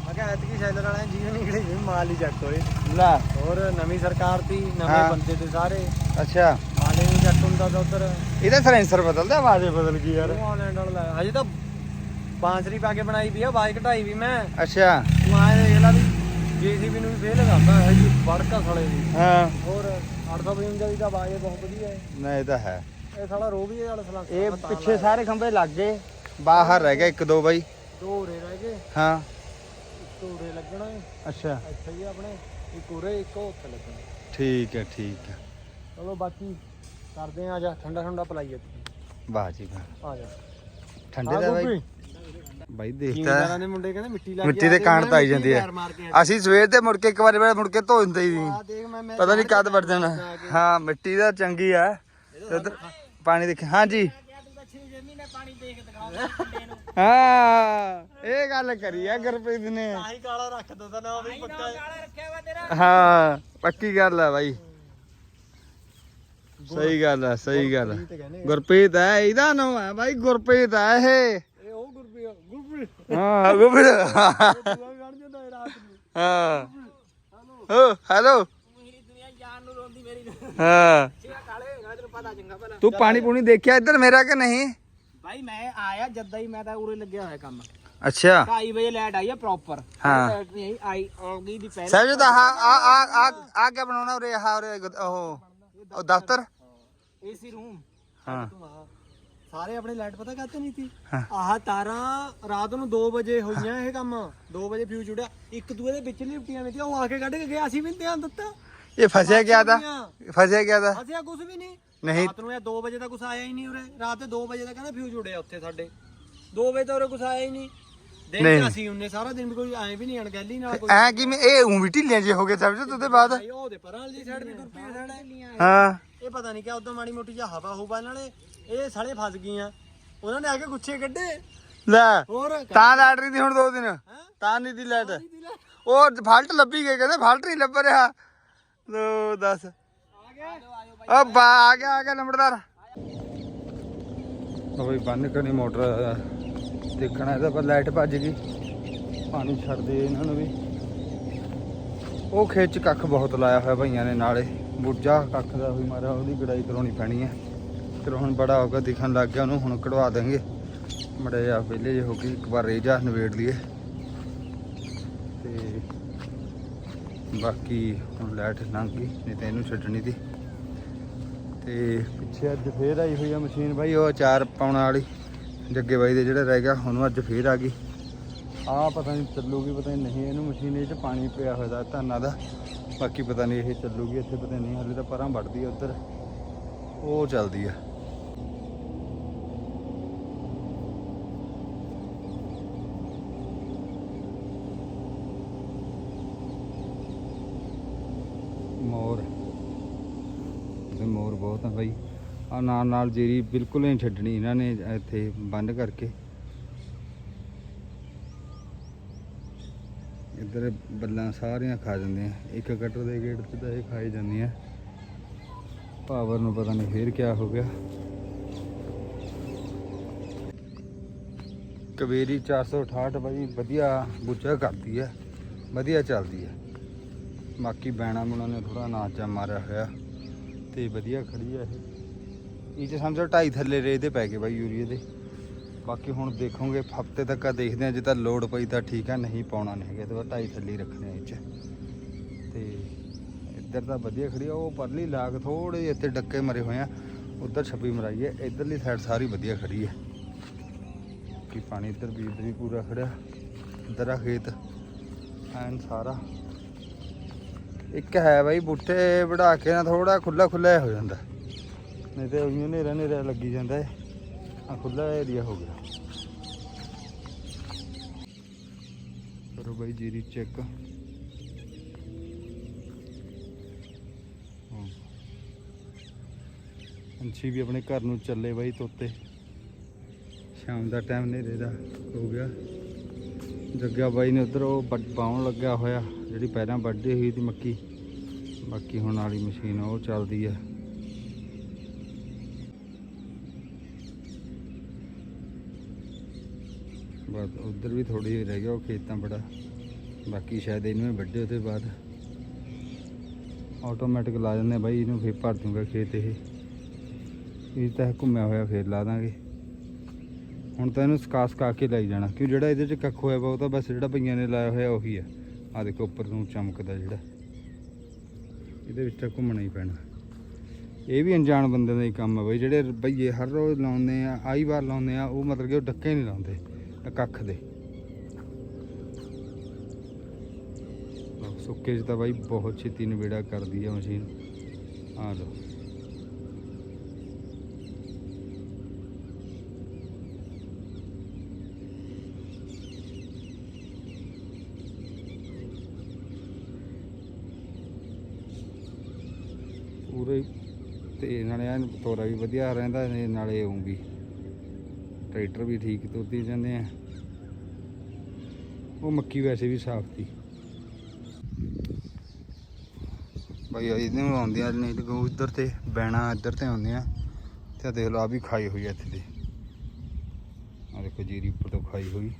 ਮੈਂ ਕਿਹਾ ਐਤਕੀ ਸ਼ੈਲਰ ਵਾਲਿਆਂ ਜੀ ਨਿਕਲੇ ਜਿਵੇਂ ਮਾਲ ਹੀ ਚੱਕ ਹੋਏ। ਲੈ। ਹੋਰ ਨਵੀਂ ਸਰਕਾਰ ਤੀ ਹਾਂ। ਨਵੇਂ ਬੰਦੇ ਤੇ ਸਾਰੇ। ਅੱਛਾ। ਮਾਲੇ ਨਹੀਂ ਜੱਟ ਹੁੰਦਾ ਤਾਂ ਉਧਰ। ਇਹਦਾ ਸਲੈਂਸਰ ਬਦਲਦਾ ਆਵਾਜ਼ ਬਦਲ ਗਈ ਯਾਰ। ਉਹ ਆਨਲਾਈਨ ਵਾਲਾ ਲਾਇਆ। ਹਜੇ ਤਾਂ ਬਾਂਸਰੀ ਪਾ ਕੇ ਬਣਾਈ ਵੀ ਆ ਬਾਈਕ ਢਾਈ ਵੀ ਮੈਂ। ਅੱਛਾ। ਤੂੰ ਆਏ ਦੇਖ ਲੈ ਵੀ ਜੀਸੀਬੀ ਨੂੰ ਵੀ ਫੇਲ ਕਰਦਾ ਹੈ ਜੀ ਵੜਕਾ ਸਾਲੇ ਦੀ। ਹਾਂ। ਹੋਰ 855 ਦੀ ਤਾਂ ਆਵਾਜ਼ ਬਹੁਤ ਵਧੀਆ ਹੈ। ਨਾ ਇਹ ਤਾਂ ਹੈ। ਇਹ ਸਾਲਾ ਵਾਲਾ ਪਿੱਛੇ ਸਾਰੇ ਖੰਭੇ ਲੱਗ ਗਏ। ਬਾਹਰ ਰਹਿ ਗਿਆ ਇੱਕ ਦੋ ਬਾਈ। ਦੋ ਉਰੇ ਰਹਿ ਗਏ। ਹਾਂ। ਉਰੇ ਲੱਗਣਾ ਹੈ ਅੱਛਾ। ਇੱਥੇ ਹੀ ਆਪਣੇ। ਇੱਕ ਉਰੇ ਇੱਕ ਉੱਥੇ ਲੱਗਣਾ। ਠੀਕ ਹੈ ਠੀਕ ਹੈ। ਚਲੋ ਬਾਕੀ ਕਰਦੇ ਆ ਜਾ। ਠੰਡਾ ਠੰਡਾ ਪਲਾਈਏ ਵਾਹ ਜੀ ਵਾਹ। ਆ ਜਾ। ਠੰਡੇ ਦਾ ਬਾਈ। ਬਾਈ ਦੇਖਦਾ ਦੇ ਮੁੰਡੇ ਕਹਿੰਦੇ ਮਿੱਟੀ ਲੱਗ ਮਿੱਟੀ ਦੇ ਕਾਣ ਤਾਂ ਆਈ ਜਾਂਦੀ ਹੈ ਅਸੀਂ ਸਵੇਰ ਤੇ ਮੁੜ ਕੇ ਇੱਕ ਵਾਰੀ ਬਾਅਦ ਮੁੜ ਕੇ ਧੋ ਦਿੰਦੇ ਹੀ ਨਹੀਂ ਪਤਾ ਨਹੀਂ ਕਦ ਵੜ ਜਾਣਾ ਹਾਂ ਮਿੱਟੀ ਦਾ ਚੰਗੀ ਆ। ਇੱਧਰ ਪਾਣੀ ਦੇਖ ਹਾਂ ਹਾਂ, ਇਹ ਗੱਲ ਕਰੀ ਆ ਗੁਰਪ੍ਰੀਤ ਨੇ। ਆਹੀ ਕਾਲਾ ਰੱਖ ਦੋ ਨਾ ਵੀ ਪੱਕਾ ਹਾਂ, ਪੱਕੀ ਗੱਲ ਆ ਬਾਈ। ਸਹੀ ਗੱਲ ਆ, ਸਹੀ ਗੱਲ ਆ। ਗੁਰਪ੍ਰੀਤ ਹੈ ਇਹਦਾ ਨਾਮ ਹੈ ਬਾਈ, ਗੁਰਪ੍ਰੀਤ ਹੈ ਇਹ। ਇਹ ਉਹ ਗੁਰਪ੍ਰੀਤ। ਗੁਰਪ੍ਰੀਤ ਹਾਂ। ਗੁਰਪ੍ਰੀਤ ਦੂਆ ਵੀ ਵੜ ਹਾਂ। ਤੂੰ ਪਾਣੀ ਪੂਣੀ ਦੇਖਿਆ ਇੱਧਰ ਮੇਰਾ ਕਿ ਨਹੀਂ? ਭਾਈ ਮੈਂ ਆਇਆ ਜਦਾਂ ਹੀ ਮੈਂ ਤਾਂ ਉਰੇ ਲੱਗਿਆ ਹੋਇਆ ਕੰਮ। ਅੱਛਾ। 2:30 ਵਜੇ ਲਾਈਟ ਆਈ ਆ ਪ੍ਰੋਪਰ ਹਾਂ। ਨਹੀਂ ਆਈ ਆ ਗਈ ਦੀ ਪਹਿਲਾਂ। ਸਾਹਿਬ ਜੀ ਆ ਆ ਆ ਆ ਆ ਕੀ ਬਣਾਉਣਾ ਉਰੇ? ਉਰੇ ਉਹ ਉਹ ਦਫ਼ਤਰ? ਏਸੀ ਰੂਮ ਹਾਂ। ਸਾਰੇ ਆਪਣੇ ਲਾਈਟ ਪਤਾ ਕਾਤੇ ਨਹੀਂ ਸੀ? ਹਾਂ। ਆਹ ਤਾਰਾਂ ਰਾਤ ਨੂੰ 2 ਵਜੇ ਹੋਈਆਂ ਇਹ ਕੰਮ। 2 ਵਜੇ ਫਿਊਜ਼ ਉੜਿਆ। ਇੱਕ ਦੂਏ ਦੇ ਵਿੱਚ ਲਿਪਟੀਆਂ ਵਿੱਚ। ਉਹ ਆ ਕੇ ਕੱਢ ਕੇ ਗਿਆ ਅਸੀਂ ਵੀ ਨੀ ਧਿਆਨ ਦਿੱਤਾ। ਇਹ ਫਸਿਆ ਗਿਆ ਦਾ? ਫਸਿਆ ਗਿਆ ਦਾ? ਅਸੀਂ ਕੁਝ ਵੀ ਨਹੀਂ। ਨਹੀਂ। ਰਾਤ ਨੂੰ ਇਹ 2 ਵਜੇ ਤੱਕ ਕੁਝ ਆਇਆ ਹੀ ਨਹੀਂ ਉਰੇ। ਰਾਤ ਦੇ 2 ਵਜੇ ਤੱਕ ਕਹਿੰਦਾ ਫਿਊਜ਼ ਉੜਿਆ ਉੱਥੇ ਸਾਡੇ। 2 ਵਜੇ ਤੱਕ ਉਰੇ ਕੁਝ ਆਇਆ ਹੀ ਨਹੀਂ। ਦਿਨ ਨਹੀਂ। ਅਸੀਂ ਉਹਨੇ ਸਾਰਾ ਦਿਨ ਵੀ ਕੋਈ ਆਏ ਵੀ ਨਹੀਂ ਅਣਗਹਿਲੀ ਨਾਲ ਕੋਈ। ਐ ਕਿਵੇਂ ਇਹ ਉਂ ਵੀ ਢਿੱਲੀਆਂ ਜੇ ਹੋ ਗਏ ਸਮਝ ਤੂੰ ਤੇ ਬਾਅਦ। ਆਈ ਉਹਦੇ ਪਰਾਂ ਵਾਲੀ ਸਾਈਡ ਵੀ ਤੁਰਪੀ ਸਾਈਡ ਹੈ। ਇਹ ਪਤਾ ਨਹੀਂ ਕਿ ਉਦੋਂ ਮਾੜੀ ਮੋਟੀ ਜਿਹਾ ਹਵਾ ਹੋਊਗਾ ਇਹਨਾਂ ਨੇ ਇਹ ਸਾਲੇ ਫਸ ਗਈਆਂ। ਉਹਨਾਂ ਨੇ ਆ ਕੇ ਗੁੱਛੇ ਕੱਢੇ। ਲੈ ਹੋਰ ਤਾਂ ਲਾਈਟ ਨਹੀਂ ਦੀ ਹੁਣ ਦੋ ਦਿਨ? ਤਾਂ ਨਹੀਂ ਦੀ ਲਾਈਟ ਆ ਉਹ ਫਾਲਟ ਲੱਭੀ ਗਏ ਕਹਿੰਦੇ ਫਾਲਟ ਨਹੀਂ ਲੱਭ ਰਿਹਾ। ਲੋ ਦੱਸ। ਗਿਆ। ਓ ਬਾ, ਆ ਗਿਆ ਆ ਗਿਆ ਲੰਬੜਦਾਰ। ਉਹ ਬਈ ਬੰਨ ਕਣੀ ਮੋਟਰ ਦੇਖਣਾ, ਇਹਦਾ ਪਰ ਲਾਈਟ ਭੱਜ ਗਈ। ਪਾਣੀ ਛੱਡ ਦੇ ਇਹਨਾਂ ਨੂੰ ਵੀ। ਉਹ ਖੇਤ 'ਚ ਕੱਖ ਬਹੁਤ ਲਾਇਆ ਹੋਇਆ ਭਾਈਆਂ ਨੇ ਨਾਲੇ। ਬੁੱਝਾ ਕੱਖ ਦਾ ਵੀ ਮਾਰਾ ਉਹਦੀ ਗੜਾਈ ਕਰਾਉਣੀ ਪੈਣੀ ਹੈ ਚਲੋ ਹੁਣ ਬੜਾ ਹੋ ਗਿਆ, ਦਿਖਣ ਲੱਗ ਗਿਆ ਉਹਨੂੰ, ਹੁਣ ਕਢਵਾ ਦਾਂਗੇ ਮੜੇ ਜਾ ਵਿਹਲੇ ਜੇ ਹੋ ਗਈ ਇੱਕ ਵਾਰ ਰੇਜਾ ਨਵੇੜ ਲਈਏ। ਤੇ ਬਾਕੀ ਹੁਣ ਲਾਈਟ ਲੰਘ ਗਈ, ਨਹੀਂ ਤਾਂ ਇਹਨੂੰ ਛੱਡਣੀ ਸੀ ਤੇ ਪਿੱਛੇ ਅੱਜ ਫੇਰ ਆਈ ਹੋਈ ਆ ਮਸ਼ੀਨ ਬਾਈ, ਉਹ ਚਾਰ ਪਾਉਣ ਵਾਲੀ ਜੱਗੇ ਬਾਈ ਦੇ ਜਿਹੜਾ ਰਹਿ ਗਿਆ, ਉਹਨੂੰ ਅੱਜ ਫੇਰ ਆ ਗਈ। ਆ ਪਤਾ ਨਹੀਂ ਚੱਲੂਗੀ, ਪਤਾ ਨਹੀਂ, ਇਹਨੂੰ ਮਸ਼ੀਨ ਇਹ ਚ ਪਾਣੀ ਪਿਆ ਹੋਇਆ ਦਾ, ਧਾਨਾਂ ਦਾ। ਬਾਕੀ ਪਤਾ ਨਹੀਂ ਇਹ ਚੱਲੂਗੀ, ਇੱਥੇ ਪਤਾ ਨਹੀਂ ਹਾਲੇ ਤਾਂ ਪਰਾਂ ਵੱਢਦੀ ਆ ਉੱਧਰ। ਉਹ ਚੱਲਦੀ ਆ ਮੋਰ ਤੇ ਮੋਰ ਬਹੁਤ ਆ ਬਾਈ। ਆ ਨਾਲ ਨਾਲ ਜੀਰੀ ਬਿਲਕੁਲ ਨਹੀਂ ਛੱਡਣੀ ਇਹਨਾਂ ਨੇ ਇੱਥੇ ਬੰਦ ਕਰਕੇ। ਇੱਧਰ ਬੱਲਾਂ ਸਾਰੀਆਂ ਖਾ ਜਾਂਦੀਆਂ ਇੱਕ ਕਟਰ ਦੇ ਗੇਟ ਤੇ ਤਾਂ ਇਹ ਖਾਈ ਜਾਂਦੀਆਂ ਪਾਵਰ ਨੂੰ ਪਤਾ ਨਹੀਂ ਫੇਰ ਕਿਆ ਹੋ ਗਿਆ। ਕਵੇਰੀ 468 ਬਾਈ ਵਧੀਆ ਬੁੱਚਾ ਕਰਦੀ ਹੈ ਵਧੀਆ ਚੱਲਦੀ ਹੈ ਬਾਕੀ ਬੈਣਾ ਮੁਣਾ ਨੇ ਥੋੜਾ ਨਾਚਾ ਮਾਰਿਆ ਹੋਇਆ। ਤੇ ਵਧੀਆ ਖੜੀ ਆ ਇਹ। ਇਹ ਚ ਸਮਝੋ ਢਾਈ ਥੱਲੇ ਰੇ ਦੇ ਪੈ ਗਏ ਬਾਈ ਯੂਰੀਏ ਦੇ। ਬਾਕੀ ਹੁਣ ਦੇਖੋਗੇ, ਹਫ਼ਤੇ ਤੱਕ ਆ ਦੇਖਦੇ ਆ, ਜੇ ਤਾਂ ਲੋਡ ਪਈ ਤਾਂ ਠੀਕ ਆ, ਨਹੀਂ ਪਾਉਣਾ ਨਹੀਂ ਹੈਗਾ ਤੇ ਬਸ ਢਾਈ ਥੱਲੇ ਰੱਖਣੇ ਇਹ ਚ। ਤੇ ਇੱਧਰ ਤਾਂ ਵਧੀਆ ਖੜੀ ਆ, ਉਹ ਪਰਲੀ ਲਾਗ ਥੋੜੇ ਜਿਹੇ ਇੱਥੇ ਡੱਕੇ ਮਰੇ ਹੋਏ ਆ। ਉੱਧਰ ਛੱਪੀ ਮਰਾਈ ਹੈ ਇੱਧਰਲੀ ਸਾਈਡ ਸਾਰੀ ਵਧੀਆ ਖੜੀ ਹੈ ਕਿ ਪਾਣੀ ਇੱਧਰ ਵੀ ਇੱਧਰ ਵੀ ਪੂਰਾ ਖੜਿਆ। ਇੱਧਰ ਆ ਖੇਤ, ਐਨ ਸਾਰਾ। ਇੱਕ ਹੈ ਬਾਈ ਬੂਟੇ ਵੜਾ ਕੇ ਨਾ ਥੋੜਾ ਖੁੱਲਾ ਖੁੱਲਾ ਹੋ ਜਾਂਦਾ। ਨਹੀਂ ਤੇ ਉਹੀ ਹਨੇਰਾ ਹਨੇਰਾ ਲੱਗੀ ਜਾਂਦਾ ਹੈ ਆ ਖੁੱਲਾ ਏਰੀਆ ਹੋ ਗਿਆ। ਕਰੋ ਬਾਈ ਜੀਰੀ ਚੈੱਕ ਪੰਛੀ ਵੀ ਆਪਣੇ ਘਰ ਨੂੰ ਚੱਲੇ ਬਾਈ ਤੋਤੇ। ਸ਼ਾਮ ਦਾ ਟਾਈਮ ਹਨੇਰੇ ਦਾ ਹੋ ਗਿਆ। ਜੱਗਾ ਬਾਈ ਨੇ ਉਧਰ ਉਹ ਵੱਢ- ਬਾਉਣ ਲੱਗਿਆ ਹੋਇਆ। ਜਿਹੜੀ ਪਹਿਲਾਂ ਵੱਢੀ ਹੋਈ ਸੀ ਮੱਕੀ, ਬਾਕੀ ਹੁਣ ਵਾਲੀ ਮਸ਼ੀਨ ਉਹ ਚੱਲਦੀ ਆ। ਬਸ ਉਧਰ ਵੀ ਥੋੜੀ ਜਿਹੀ ਰਹਿ ਗਿਆ, ਉਹ ਖੇਤਾਂ ਬੜਾ। ਬਾਕੀ ਸ਼ਾਇਦ ਇਹਨੂੰ ਹੀ ਵੱਡੇ ਉਹਦੇ ਬਾਅਦ। ਆਟੋਮੈਟਿਕ ਲਾ ਜਾਂਦੇ ਬਾਈ, ਇਹਨੂੰ ਫੇਰ ਭਰ ਦੂੰਗਾ ਖੇਤ ਇਹ। ਇਹ ਤਾਂ ਘੁੰਮਿਆ ਹੋਇਆ, ਫੇਰ ਲਾ ਦਾਂਗੇ। ਹੁਣ ਤਾਂ ਇਹਨੂੰ ਸਕਾ ਸਕਾ ਕੇ ਲਾਈ ਜਾਣਾ, ਕਿਉਂ ਜਿਹੜਾ ਇਹਦੇ ਚ ਕੱਖ ਹੋਇਆ ਵਾ, ਉਹ ਤਾਂ ਬਸ ਜਿਹੜਾ ਭਈਆਂ ਨੇ ਲਾਇਆ ਹੋਇਆ, ਉਹੀ ਆ। ਆ ਦੇਖੋ, ਉੱਪਰ ਨੂੰ ਚਮਕਦਾ ਜਿਹੜਾ। ਇਹਦੇ ਵਿੱਚ ਤਾਂ ਘੁੰਮਣਾ ਹੀ ਪੈਣਾ। ਇਹ ਵੀ ਅਣਜਾਣ ਬੰਦੇ ਦਾ ਹੀ ਕੰਮ ਆ ਬਈ, ਜਿਹੜੇ ਰੁਪਈਏ ਹਰ ਰੋਜ਼ ਲਾਉਂਦੇ ਆ, ਆਈ ਵਾਰ ਲਾਉਂਦੇ ਆ, ਉਹ ਮਤਲਬ ਕਿ ਉਹ ਡੱਕੇ ਨਹੀਂ ਲਾਉਂਦੇ ਕੱਖ ਦੇ। ਸੁੱਕੇ 'ਚ ਤਾਂ ਬਾਈ ਬਹੁਤ ਛੇਤੀ ਨਵੇੜਾ ਕਰਦੀ ਆ ਮਸ਼ੀਨ। ਆ ਲਓ। ਤੇ ਨਾਲੇ ਐਨ ਤੋਰਾ ਵੀ ਵਧੀਆ ਰਹਿੰਦਾ ਤੇ ਨਾਲੇ ਉਹ ਵੀ। ਟਰੈਕਟਰ ਵੀ ਠੀਕ ਤੁਰਦੀ ਜਾਂਦੇ ਆ। ਉਹ ਮੱਕੀ ਵੈਸੇ ਵੀ ਸਾਫ਼ ਤੀ ਭਾਈ ਇਹਦੇ ਨੂੰ ਆ ਨਹੀਂ ਤੇ ਗਊ ਇੱਧਰ ਤੇ, ਬੈਣਾ ਇੱਧਰ ਤੇ ਆਉਂਦੀਆਂ ਤੇ ਆਹ ਦੇਖ ਲਓ ਆ ਵੀ ਖਾਈ ਹੋਈ ਆ ਇੱਥੇ ਦੀ ਆ ਦੇਖੋ ਜੀਰੀ ਉੱਪਰ ਤੋਂ ਖਾਈ ਹੋਈ।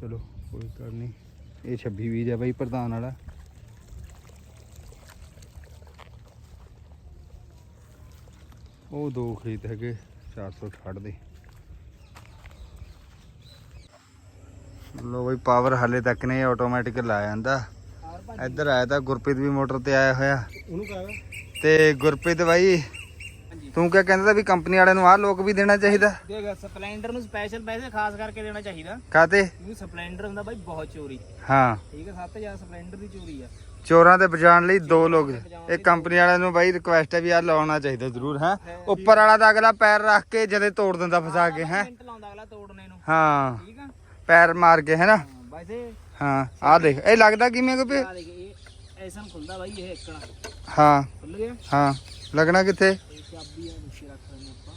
ਚਲੋ, ਕੋਈ ਕਰ ਨਹੀਂ। ਇਹ 26 ਬੀਜ ਹੈ ਬਾਈ ਪ੍ਰਧਾਨ ਵਾਲਾ। ਉਹ ਦੋ ਖੇਤ ਹੈਗੇ 468 ਦੇ। ਲੋ ਬਈ ਪਾਵਰ ਹਾਲੇ ਤੱਕ ਨਹੀਂ ਆਟੋਮੈਟਿਕ ਲਾ ਜਾਂਦਾ। ਇੱਧਰ ਆਇਆ ਤਾਂ ਗੁਰਪ੍ਰੀਤ ਵੀ ਮੋਟਰ ਤੇ ਆਇਆ ਹੋਇਆ। ਉਹਨੂੰ ਕਹਾਂਗਾ ਤੇ ਗੁਰਪ੍ਰੀਤ ਬਾਈ ਤੂੰ ਕਿਆ ਕਹਿੰਦਾ ਤਾ ਵੀ ਕੰਪਨੀ ਵਾਲਿਆਂ ਨੂੰ ਆਹ ਲੋਕ ਵੀ ਦੇਣਾ ਚਾਹੀਦਾ? ਦੇਖ ਸਪਲੈਂਡਰ ਨੂੰ ਸਪੈਸ਼ਲ ਪੈਸੇ ਖਾਸ ਕਰਕੇ ਦੇਣਾ ਚਾਹੀਦਾ। ਕਾਤੇ ਕਿਉਂਕਿ ਸਪਲੈਂਡਰ ਹੁੰਦਾ ਬਾਈ ਬਹੁਤ ਚੋਰੀ। ਹਾਂ। ਠੀਕ ਹੈ 7000 ਸਪਲੈਂਡਰ ਦੀ ਚੋਰੀ ਆ। ਚੋਰਾਂ ਦੇ ਬਚਾਉਣ ਲਈ ਦੋ ਲੋਕ। ਇਹ ਕੰਪਨੀ ਵਾਲਿਆਂ ਨੂੰ ਬਾਈ ਰਿਕੁਐਸਟ ਹੈ ਵੀ ਆਹ ਲਾਉਣਾ ਚਾਹੀਦਾ ਜ਼ਰੂਰ ਹੈ? ਉੱਪਰ ਵਾਲਾ ਤਾਂ ਅਗਲਾ ਪੈਰ ਰੱਖ ਕੇ ਜਦੇ ਤੋੜ ਦਿੰਦਾ ਫਸਾ ਕੇ ਹੈ ਮਿੰਟ ਲਾਉਂਦਾ ਅਗਲਾ ਤੋੜਨੇ ਨੂੰ। ਹਾਂ। ਠੀਕ ਆ? ਪੈਰ ਮਾਰ ਕੇ ਹੈ ਨਾ ਹਾਂ, ਵੈਸੇ ਹਾਂ ਆਹ ਦੇਖ। ਇਹ ਲੱਗਦਾ ਕਿਵੇਂ ਕਿ ਆ ਦੇਖ ਇਹ ਐਸਾ ਖੁੱਲਦਾ ਬਾਈ ਇਹ ਇੱਕਣਾ ਹਾਂ। ਖੁੱਲ ਗਿਆ? ਹਾਂ। ਲੱਗਣਾ ਕਿੱਥੇ ਇਹ ਚਾਬੀ ਆ ਨੀਚੇ ਰੱਖ ਲੈਣੇ ਆਪਾਂ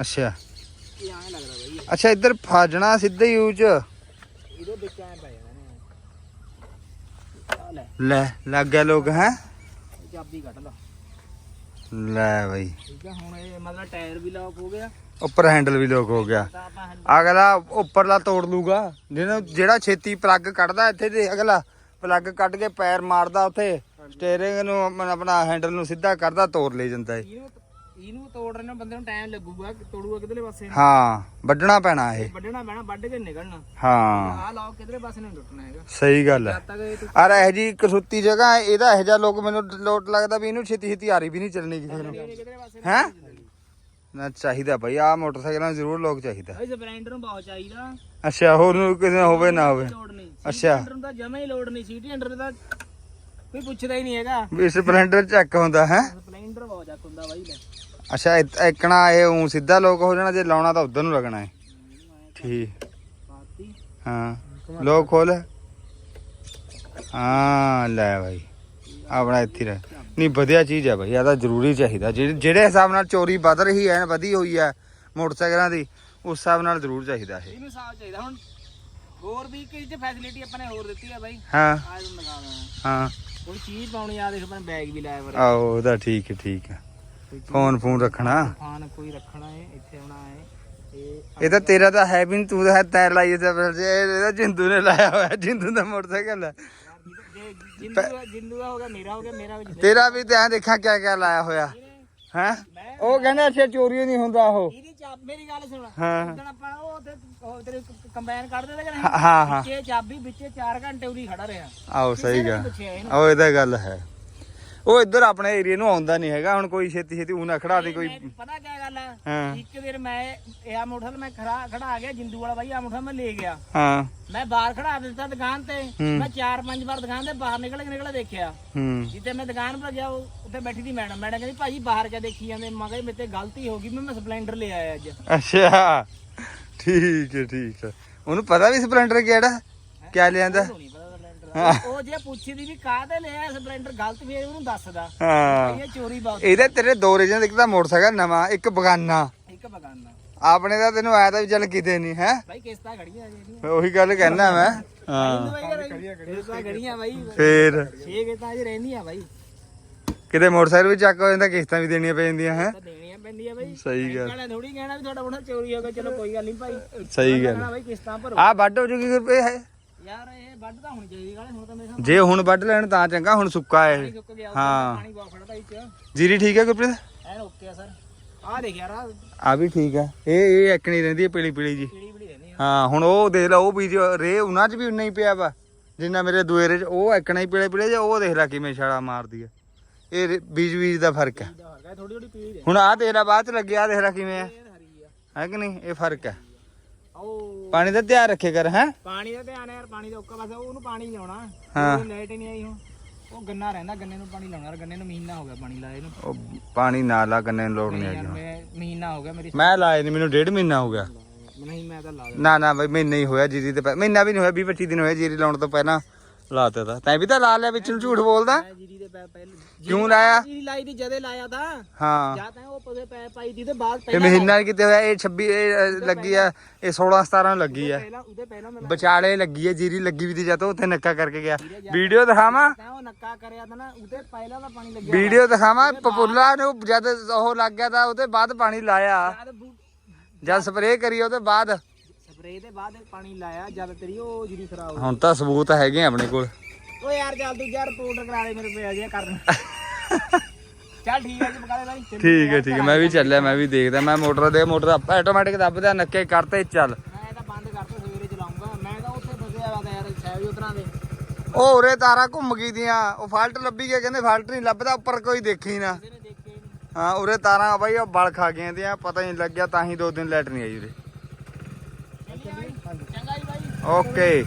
ਅੱਛਾ। ਇਹ ਐਂ ਲੱਗਦਾ ਬਾਈ। ਅੱਛਾ ਇੱਧਰ ਫਾਜਣਾ ਸਿੱਧਾ ਹੀ ਉਹ ਚ। ਇਹਦੇ ਵਿੱਚ ਐਂ ਪੈ ਜਾਣਾ ਨੇ। ਆ ਲੈ। ਲੈ ਲੱਗ ਗਿਆ ਲੋਕ ਹੈ? ਚਾਬੀ ਕੱਢ ਲਾ। ਲੈ ਬਈ। ਠੀਕ ਆ ਹੁਣ ਇਹ ਮਤਲਬ ਟਾਇਰ ਵੀ ਲੌਕ ਹੋ ਗਿਆ। ਉੱਪਰ ਹੈਂਡਲ ਵੀ ਲੋਕ ਹੋ ਗਿਆ। ਤਾਂ ਆਪਾਂ hand- ਅਗਲਾ ਉੱਪਰਲਾ ਤੋੜ ਲੂਗਾ। ਜਿਹਨੂੰ ਜਿਹੜਾ ਛੇਤੀ ਪਲੱਗ ਕੱਢਦਾ ਇੱਥੇ ਤੇ ਅਗਲਾ ਪਲੱਗ ਕੱਢ ਕੇ ਪੈਰ ਮਾਰਦਾ ਉੱਥੇ। ਸਟੀਅਰਿੰਗ ਨੂੰ ਆਪਣਾ- ਆਪਣਾ ਹੈਂਡਲ ਨੂੰ ਸਿੱਧਾ ਕਰਦਾ ਤੋੜ ਲੈ ਜਾਂਦਾ ਏ ਇਹਨੂੰ ਇਹਨੂੰ ਤੋੜਨ ਨੂੰ ਬੰਦੇ ਨੂੰ ਟਾਈਮ ਲੱਗੂਗਾ ਤੋੜੂਗਾ ਕਿਧਰੇ ਪਾਸੇ ਨੂੰ? ਹਾਂ ਵੱਢਣਾ ਪੈਣਾ ਇਹ। ਵੱਢਣਾ ਪੈਣਾ ਵੱਢ ਕੇ ਨਿਕਲਣਾ। ਹਾਂ। ਆਹ ਲੌਕ ਕਿਧਰੇ ਪਾਸੇ ਨੂੰ ਟੁੱਟਣਾ ਹੈਗਾ। ਸਹੀ ਗੱਲ ਹੈ। ਅਰ ਇਹ ਜੀ ਕਸੂਤੀ ਜਗ੍ਹਾ ਹੈ, ਇਹਦਾ ਇਹੋ ਜਿਹਾ ਲੋਕ ਮੈਨੂੰ ਲੋਟ ਲੱਗਦਾ ਵੀ ਇਹਨੂੰ ਛੇਤੀ ਛੇਤੀ ਆਰੀ ਵੀ ਨਹੀਂ ਚੱਲਣੀ ਕਿਸੇ ਨੂੰ। ਪਾਸੇ ਹੈ? ਨਾ ਚਾਹੀਦਾ ਬਈ ਆ ਮੋਟਰਸਾਈਕਲਾਂ ਨੂੰ ਜ਼ਰੂਰ ਲੋਕ ਚਾਹੀਦਾ। ਭਾਈ ਸਪਲੈਂਡਰ ਨੂੰ ਬਹੁਤ ਚਾਹੀਦਾ। ਅੱਛਾ ਹੋਰ ਨੂੰ ਕਿਸੇ ਨੂੰ ਹੋਵੇ ਨਾ ਹੋਵੇ। ਲੋੜ ਨਹੀਂ। ਅੱਛਾ। ਸਪਲੈਂਡਰ ਨੂੰ ਤਾਂ ਜਮਾ ਹੀ ਲੋੜ ਨਹੀਂ। ਸੀਟੀ ਅੰਡਰ ਦਾ ਕੋਈ ਪੁੱਛਦਾ ਹੀ ਨਹੀਂ ਹੈਗਾ। ਵੀ ਸਪਲੈਂਡਰ ਚੱਕ ਹੁੰਦਾ ਹੈ? ਸਪਲੈਂਡਰ ਬਹੁਤ ਚੱਕ ਹੁੰਦਾ ਬਾਈ ਲੈ। ਅੱਛਾ ਇੱਕਣਾ ਇਹ ਉਂ ਸਿੱਧਾ ਲੋਕ ਹੋ ਜਾਣਾ ਜੇ ਲਾਉਣਾ ਤਾਂ ਉਧਰ ਨੂੰ ਲੱਗਣਾ ਹੈ। ਠੀਕ। ਪਾਤੀ ਹਾਂ। ਲੋਕ ਖੋਲ। ਹਾਂ ਲੈ ਭਾਈ ਆਪਣਾ ਇੱਥੇ ਰਹਿ। ਨਹੀਂ ਵਧੀਆ ਚੀਜ਼ ਹੈ ਭਾਈ ਇਹ ਤਾਂ ਜ਼ਰੂਰੀ ਚਾਹੀਦਾ। ਜਿਹੜੇ ਜਿਹੜੇ ਹਿਸਾਬ ਨਾਲ ਚੋਰੀ ਵੱਧ ਰਹੀ ਹੈ ਵਧੀ ਹੋਈ ਹੈ ਮੋਟਰਸਾਈਕਲਾਂ ਦੀ ਉਸ ਹਿਸਾਬ ਨਾਲ ਜ਼ਰੂਰ ਚਾਹੀਦਾ ਇਹ। ਇਹਨੂੰ ਸਾਫ਼ ਚਾਹੀਦਾ। ਹੁਣ ਹੋਰ ਵੀ ਕੀ ਚ ਫੈਸਿਲਿਟੀ ਆਪਾਂ ਨੇ ਹੋਰ ਦਿੱਤੀ ਆ ਬਾਈ। ਹਾਂ। ਆ ਤੁਹਾਨੂੰ ਦਿਖਾ ਹਾਂ। ਹੁਣ ਚੀਜ਼ ਪਾਉਣੀ ਆ ਦੇਖ ਆਪਾਂ ਬੈਗ ਵੀ ਲਾਇਆ ਵਰ ਆਹੋ ਉਹਦਾ ਠੀਕ ਹੈ ਠੀਕ ਹੈ। ਕੋਈ ਫੋਨ ਫੋਨ ਰੱਖਣਾ। ਫਾਨ ਕੋਈ ਰੱਖਣਾ ਹੈ ਇੱਥੇ ਆਉਣਾ ਹੈ। ਇਹ ਇਹ ਤਾਂ ਤੇਰਾ ਤਾਂ ਹੈ ਵੀ ਨਹੀਂ ਤੂੰ ਤਾਂ ਹੈ ਤੈਰ ਲਾਈ ਤੇ ਫਿਰ। ਜੇ ਇਹਦਾ ਜਿੰਦੂ ਨੇ ਲਾਇਆ ਹੋਇਆ ਜਿੰਦੂ ਦਾ ਮੋਟਰਸਾਈਕਲ ਹੈ। ਜੇ ਜਿੰਦੂ ਦਾ- ਜਿੰਦੂ ਦਾ ਹੋ ਗਿਆ ਮੇਰਾ ਹੋ ਗਿਆ ਮੇਰਾ ਵੀ ਜਿੰਦੂ ਤੇਰਾ ਵੀ ਧਿਆਨ ਦੇਖਿਆ ਕਿਆ ਕਿਆ ਲਾਇਆ ਹੋਇਆ। ਹੈ? ਉਹ ਕਹਿੰਦਾ ਅੱਛਾ ਚੋਰੀ ਨਹੀਂ ਹੁੰਦਾ ਉਹ। ਇਹਦੀ ਚਾਬ ਮੇਰੀ ਗੱਲ ਸੁਣ। ਹਾਂ। ਜਦੋਂ ਆਪਾਂ ਉਹ ਤੇ ਉਹ ਤੇਰੇ ਕੰਬਾਈਨ ਕੱਢਦੇ ਤੇ ਕਿ ਨਹੀਂ? ਹਾਂ ਹਾਂ। ਵਿੱਚੇ ਚਾਬੀ ਵਿੱਚੇ 4 ਘੰਟੇ ਉਰੀ ਖੜਾ ਰਿਹਾ। ਆਓ ਸਹੀ ਗੱਲ। ਪੁੱਛਿਆ ਇਹਨੂੰ। ਉਹ ਇਹਦਾ ਗੱਲ ਹੈ। ਉਹ ਇੱਧਰ ਆਪਣੇ ਏਰੀਆ ਨੂੰ ਆਉਂਦਾ ਨਹੀਂ ਹੈਗਾ ਹੁਣ ਕੋਈ ਛੇਤੀ ਛੇਤੀ ਉਹ ਨਾ ਖੜਾ ਦੇ ਕੋਈ ਮੈਂ- ਪਤਾ ਕੀ ਗੱਲ ਆ? ਹਾਂ। ਇੱਕ ਦਿਨ ਮੈਂ ਇਹ ਆ ਮੋਟਰਸਾਈਕਲ ਮੈਂ ਖੜਾ ਖੜਾ ਆ ਗਿਆ ਜਿੰਦੂ ਵਾਲਾ ਬਾਈ ਆ ਮੋਟਰਸਾਈਕਲ ਮੈਂ ਲੈ ਗਿਆ। ਹਾਂ। ਮੈਂ ਬਾਹਰ ਖੜਾ ਦਿੱਤਾ ਦੁਕਾਨ ਤੇ ਹੂੰ। ਮੈਂ ਚਾਰ ਪੰਜ ਵਾਰ ਦੁਕਾਨ ਦੇ ਬਾਹਰ ਨਿਕਲ ਕੇ ਨਿਕਲ ਦੇਖਿਆ। ਹੂੰ। ਜਿੱਤੇ ਮੈਂ ਦੁਕਾਨ ਪਰ ਗਿਆ ਉਹ- ਉੱਥੇ ਬੈਠੀ ਦੀ ਮੈਡਮ। ਮੈਡਮ ਕਹਿੰਦੀ ਭਾਜੀ ਬਾਹਰ ਕਿਆ ਦੇਖੀ ਜਾਂਦੇ? ਮੈਂ ਕਿਹਾ ਮੇਰੇ ਤੇ ਗਲਤੀ ਹੋ ਗਈ ਮੈਂ ਮੈਂ ਸਪਲੈਂਡਰ ਲੈ ਆਇਆ ਅੱਜ। ਅੱਛਾ। ਠੀਕ ਹੈ ਠੀਕ ਹੈ। ਉਹਨੂੰ ਪਤਾ ਵੀ ਸਪਲੈਂਡਰ ਕਿਹੜਾ? ਕਿਆ ਲਿਆਂਦਾ? ਉਹ ਜੇ ਪੁੱਛਦੀ ਵੀ ਕਾਹਦੇ ਲਿਆ ਸਪਲੈਂਡਰ ਗਲਤ ਵੀ ਉਹਨੂੰ ਦੱਸਦਾ। ਹਾਂ। ਇਹ ਚੋਰੀ ਬਹੁਤ ਇਹਦੇ ਤੇਰੇ ਦੋ ਰੀਜਨ ਇੱਕ ਤਾਂ ਮੋਟਰਸਾਈਕਲ ਨਵਾਂ ਇੱਕ ਬਗਾਨਾ। ਇੱਕ ਬਗਾਨਾ। ਆਪਣੇ ਦਾ ਤੈਨੂੰ ਆਇਆ ਤਾਂ ਵੀ ਚੱਲ ਕਿਤੇ ਨਹੀਂ ਹੈ? ਭਾਈ ਕਿਸ਼ਤਾਂ ਖੜੀਆਂ ਜਿਹੜੀਆਂ ਉਹੀ ਗੱਲ ਕਹਿਣਾ ਮੈਂ। ਹਾਂ। ਕਿਸ਼ਤਾਂ ਖੜੀਆਂ ਬਾਈ। ਫੇਰ? ਛੇ ਕਿਸ਼ਤਾਂ ਅਜੇ ਰਹਿੰਦੀਆਂ ਬਾਈ। ਕਿਤੇ ਮੋਟਰਸਾਈਕਲ ਵੀ ਚੱਕ ਹੋ ਜਾਂਦਾ ਕਿਸ਼ਤਾਂ ਵੀ ਦੇਣੀਆਂ ਪੈ ਜਾਂਦੀਆਂ ਹੈ? ਤਾਂ ਦੇਣੀਆਂ ਪੈਂਦੀ ਆ ਬਈ। ਸਹੀ ਗੱਲ। ਥੋੜੀ ਕਹਿਣਾ ਵੀ ਤੁਹਾਡਾ ਬੁਣਾ ਚੋਰੀ ਹੋ ਗਿਆ ਚਲੋ ਕੋਈ ਗੱਲ ਨਹੀਂ ਭਾਈ। ਸਹੀ ਗੱਲ। ਕਹਿਣਾ ਬਈ ਕਿਸ਼ਤਾਂ ਭਰੋ। ਆ ਵੱਢ ਹੋ ਜੂਗੀ ਰੁਪਏ ਹੈ ਯਾਰ ਇਹ ਵੱਢ ਤਾਂ ਹੋਣੀ ਚਾਹੀਦੀ ਗਾਲੇ ਹੁਣ ਤਾਂ ਮੇਰੇ ਸਾਹਮਣੇ ਜੇ ਹੁਣ ਵੱਢ ਲੈਣ ਤਾਂ ਚੰਗਾ ਹੁਣ ਸੁੱਕਾ ਹੈ ਇਹ। ਸੁੱਕ ਗਿਆ ਹਾਂ। ਪਾਣੀ ਬਹੁਤ ਖੜਦਾ ਇਹ ਚ ਜੀਰੀ ਠੀਕ ਹੈ ਗੁਰਪ੍ਰੀਤ? ਐਨ ਓਕੇ ਆ ਸਰ। ਆਹ ਦੇਖ ਯਾਰ ਆਹ ਆ ਵੀ ਠੀਕ ਹੈ। ਇਹ ਇਹ ਨਹੀਂ ਰਹਿੰਦੀ ਹੈ ਪੀਲੀ ਪੀਲੀ ਜੀ। ਪੀੜੀ ਪੀੜੀ ਰਹਿੰਦੀ ਆ। ਹਾਂ ਹੁਣ ਉਹ ਦੇਖ ਲਾ ਉਹ ਬੀਜ ਰੇ ਉਹਨਾਂ 'ਚ ਵੀ ਉਨਾ ਹੀ ਪਿਆ ਵਾ। ਜਿੰਨਾ ਮੇਰੇ ਦੁਏਰੇ 'ਚ ਉਹ ਇੱਕਣਾ ਹੀ ਪੀਲੇ ਪੀਲੇ ਜਿਹਾ ਉਹ ਦੇਖ ਲੈ ਕਿਵੇਂ ਛਾਲਾ ਮਾਰਦੀ ਹੈ। ਇਹ ਰੇ- ਬੀਜ ਬੀਜ ਦਾ ਫ਼ਰਕ ਹੈ। ਇਹਦਾ ਫ਼ਰਕ ਹੈ ਥੋੜੀ ਥੋੜੀ ਪੀੜੀ ਹੁਣ ਆ ਤੇਰਾ ਬਾਅਦ 'ਚ ਲੱਗਿਆ ਆਹ ਦੇਖ ਲੈ ਕਿਵੇਂ ਹੈ। ਇਹ ਹਰੀ ਆ। ਹੈ ਕਿ ਨਹੀਂ? ਇਹ ਫ਼ਰਕ ਹੈ। ਪਾਣੀ ਦਾ ਧਿਆਨ ਰੱਖੇ ਕਰ ਹੈ? ਪਾਣੀ ਦਾ ਧਿਆਨ ਹੈ ਯਾਰ ਪਾਣੀ ਦਾ ਓਕਾ ਬਸ ਉਹਨੂੰ ਪਾਣੀ ਲਾਉਣਾ। ਹਾਂ। ਲਾਈਟ ਨਹੀਂ ਆਈ ਹੁਣ। ਉਹ ਗੰਨਾ ਰਹਿੰਦਾ ਗੰਨੇ ਨੂੰ ਪਾਣੀ ਲਾਉਣਾ ਯਾਰ ਗੰਨੇ ਨੂੰ ਮਹੀਨਾ ਹੋ ਗਿਆ ਪਾਣੀ ਲਾਏ ਨੂੰ। ਉਹ ਪਾਣੀ ਨਾ ਲਾ ਗੰਨੇ ਨੂੰ ਲੋੜ ਨਹੀਂ ਯਾਰ ਹੈਗੀ। ਮੈਂ ਮਹੀਨਾ ਹੋ ਗਿਆ ਮੇਰੀ ਮੈਂ ਲਾਏ ਨਹੀਂ ਮੈਨੂੰ ਡੇਢ ਮਹੀਨਾ ਹੋ ਗਿਆ। ਨਹੀਂ ਮੈਂ ਤਾਂ ਲਾ ਨਾ ਨਾ ਬਈ ਮਹੀਨਾ ਹੀ ਹੋਇਆ ਜੀਰੀ ਤੇ ਮਹੀਨਾ ਵੀ ਨਹੀਂ ਹੋਇਆ 20 25 ਦਿਨ ਹੋਇਆ ਜੀਰੀ ਲਾਉਣ ਤੋਂ ਪਹਿਲਾਂ। ਲਾਤਾ ਤਾ। ਤੈਂ ਵੀ ਤਾਂ ਲਾ ਲਿਆ ਵਿੱਚ ਨੂੰ ਝੂਠ ਬੋਲਦਾ। ਮੈਂ ਜੀਰੀ ਦੇ ਪਹਿਲੇ ਕਿਉਂ ਲਾਇਆ? ਜੀਰੀ ਲਾਈ ਦੀ ਜਦੇ ਲਾਇਆ ਤਾਂ। ਹਾਂ। ਜਾਂ ਤਾਂ ਉਹ ਪੌਦੇ ਪੈ ਪਾਈ ਦੀ ਤੇ ਬਾਅਦ ਤੇ ਮਹੀਨਾ ਕਿਤੇ ਹੋਇਆ ਇਹ 26 ਇਹ ਅ, ਲੱਗੀ ਆ ਇਹ 16 17 ਨੂੰ ਲੱਗੀ ਆ। ਪਹਿਲਾਂ ਉਹਦੇ ਪਹਿਲਾਂ ਮੈਂ ਵਿਚਾਲੇ ਲੱਗੀ ਆ ਜੀਰੀ ਲੱਗੀ ਵੀ ਤੇ ਜਾਂ ਤਾਂ ਉੱਥੇ ਨੱਕਾ ਕਰਕੇ ਗਿਆ। ਵੀਡੀਓ ਦਿਖਾਵਾਂ? ਤਾਂ ਉਹ ਨੱਕਾ ਕਰਿਆ ਤਾਂ ਨਾ ਉਹਦੇ ਪਹਿਲਾਂ ਦਾ ਪਾਣੀ ਲੱਗਿਆ ਵੀਡੀਓ ਦਿਖਾਵਾਂ ਪਪੂਲਾ ਨੂੰ ਜਦ ਉਹ ਲੱਗ ਗਿਆ ਤਾਂ ਉਹਦੇ ਬਾਅਦ ਪਾਣੀ ਲਾਇਆ। ਜਦ ਸਪਰੇਅ ਕਰੀ ਉਹਦੇ ਬਾਅਦ। ਸਪਰੇਅ ਦੇ ਬਾਅਦ ਪਾਣੀ ਲਾਇਆ ਜਦ ਤੇਰੀ ਉਹ ਜੀਰੀ ਖਰਾਬ ਹੋ ਹੁਣ ਤਾਂ ਸਬੂਤ ਹੈਗੇ ਆ ਆਪਣੇ ਕੋਲ। ਓ ਯਾਰ ਜਲਦੀ ਯਾਰ ਰਿਪੋਰਟ ਕਰਾ ਦੇ ਮੇਰੇ ਪਿਆ ਜਿਆ ਕਰਨ। ਚੱਲ ਠੀਕ ਹੈ ਜੀ ਬਾਈ। ਠੀਕ ਹੈ ਠੀਕ ਹੈ ਮੈਂ ਵੀ ਚੱਲਿਆ ਮੈਂ ਵੀ ਦੇਖਦਾ। ਮੈਂ ਮੋਟਰ ਦੇ ਮੋਟਰ ਆਟੋਮੈਟਿਕ ਦੱਬਦਾ ਨੱਕੇ ਕਰਤੇ ਚੱਲ। ਮੈਂ ਤਾਂ ਬੰਦ ਕਰਤਾ ਸਵੇਰੇ ਚਲਾਉਂਗਾ। ਮੈਂ ਤਾਂ ਉੱਥੇ ਫਸਿਆ ਵਾ ਤਾਂ ਯਾਰ ਸਾਹਿਬ ਉਤਰਾਂ ਦੇ। ਉਹ ਉਰੇ ਤਾਰਾ ਘੁੰਮ ਗਈ ਦੀਆਂ। ਉਹ ਫਾਲਟ ਲੱਭੀ ਗਿਆ ਕਹਿੰਦੇ ਫਾਲਟ ਨਹੀਂ ਲੱਭਦਾ ਉੱਪਰ ਕੋਈ ਦੇਖੀ ਨਾ। ਹਾਂ ਉਰੇ ਤਾਰਾਂ ਬਾਈ ਉਹ ਬਲ ਖਾ ਗਈਆਂ ਦੀਆਂ ਪਤਾ ਨਹੀਂ ਲੱਗਿਆ ਤਾਂ ਹੀ ਦੋ ਦਿਨ ਲਾਈਟ ਨਹੀਂ ਆਈ ਉਰੇ। ਚੰਗਾ ਜੀ ਬਾਈ। ਓਕੇ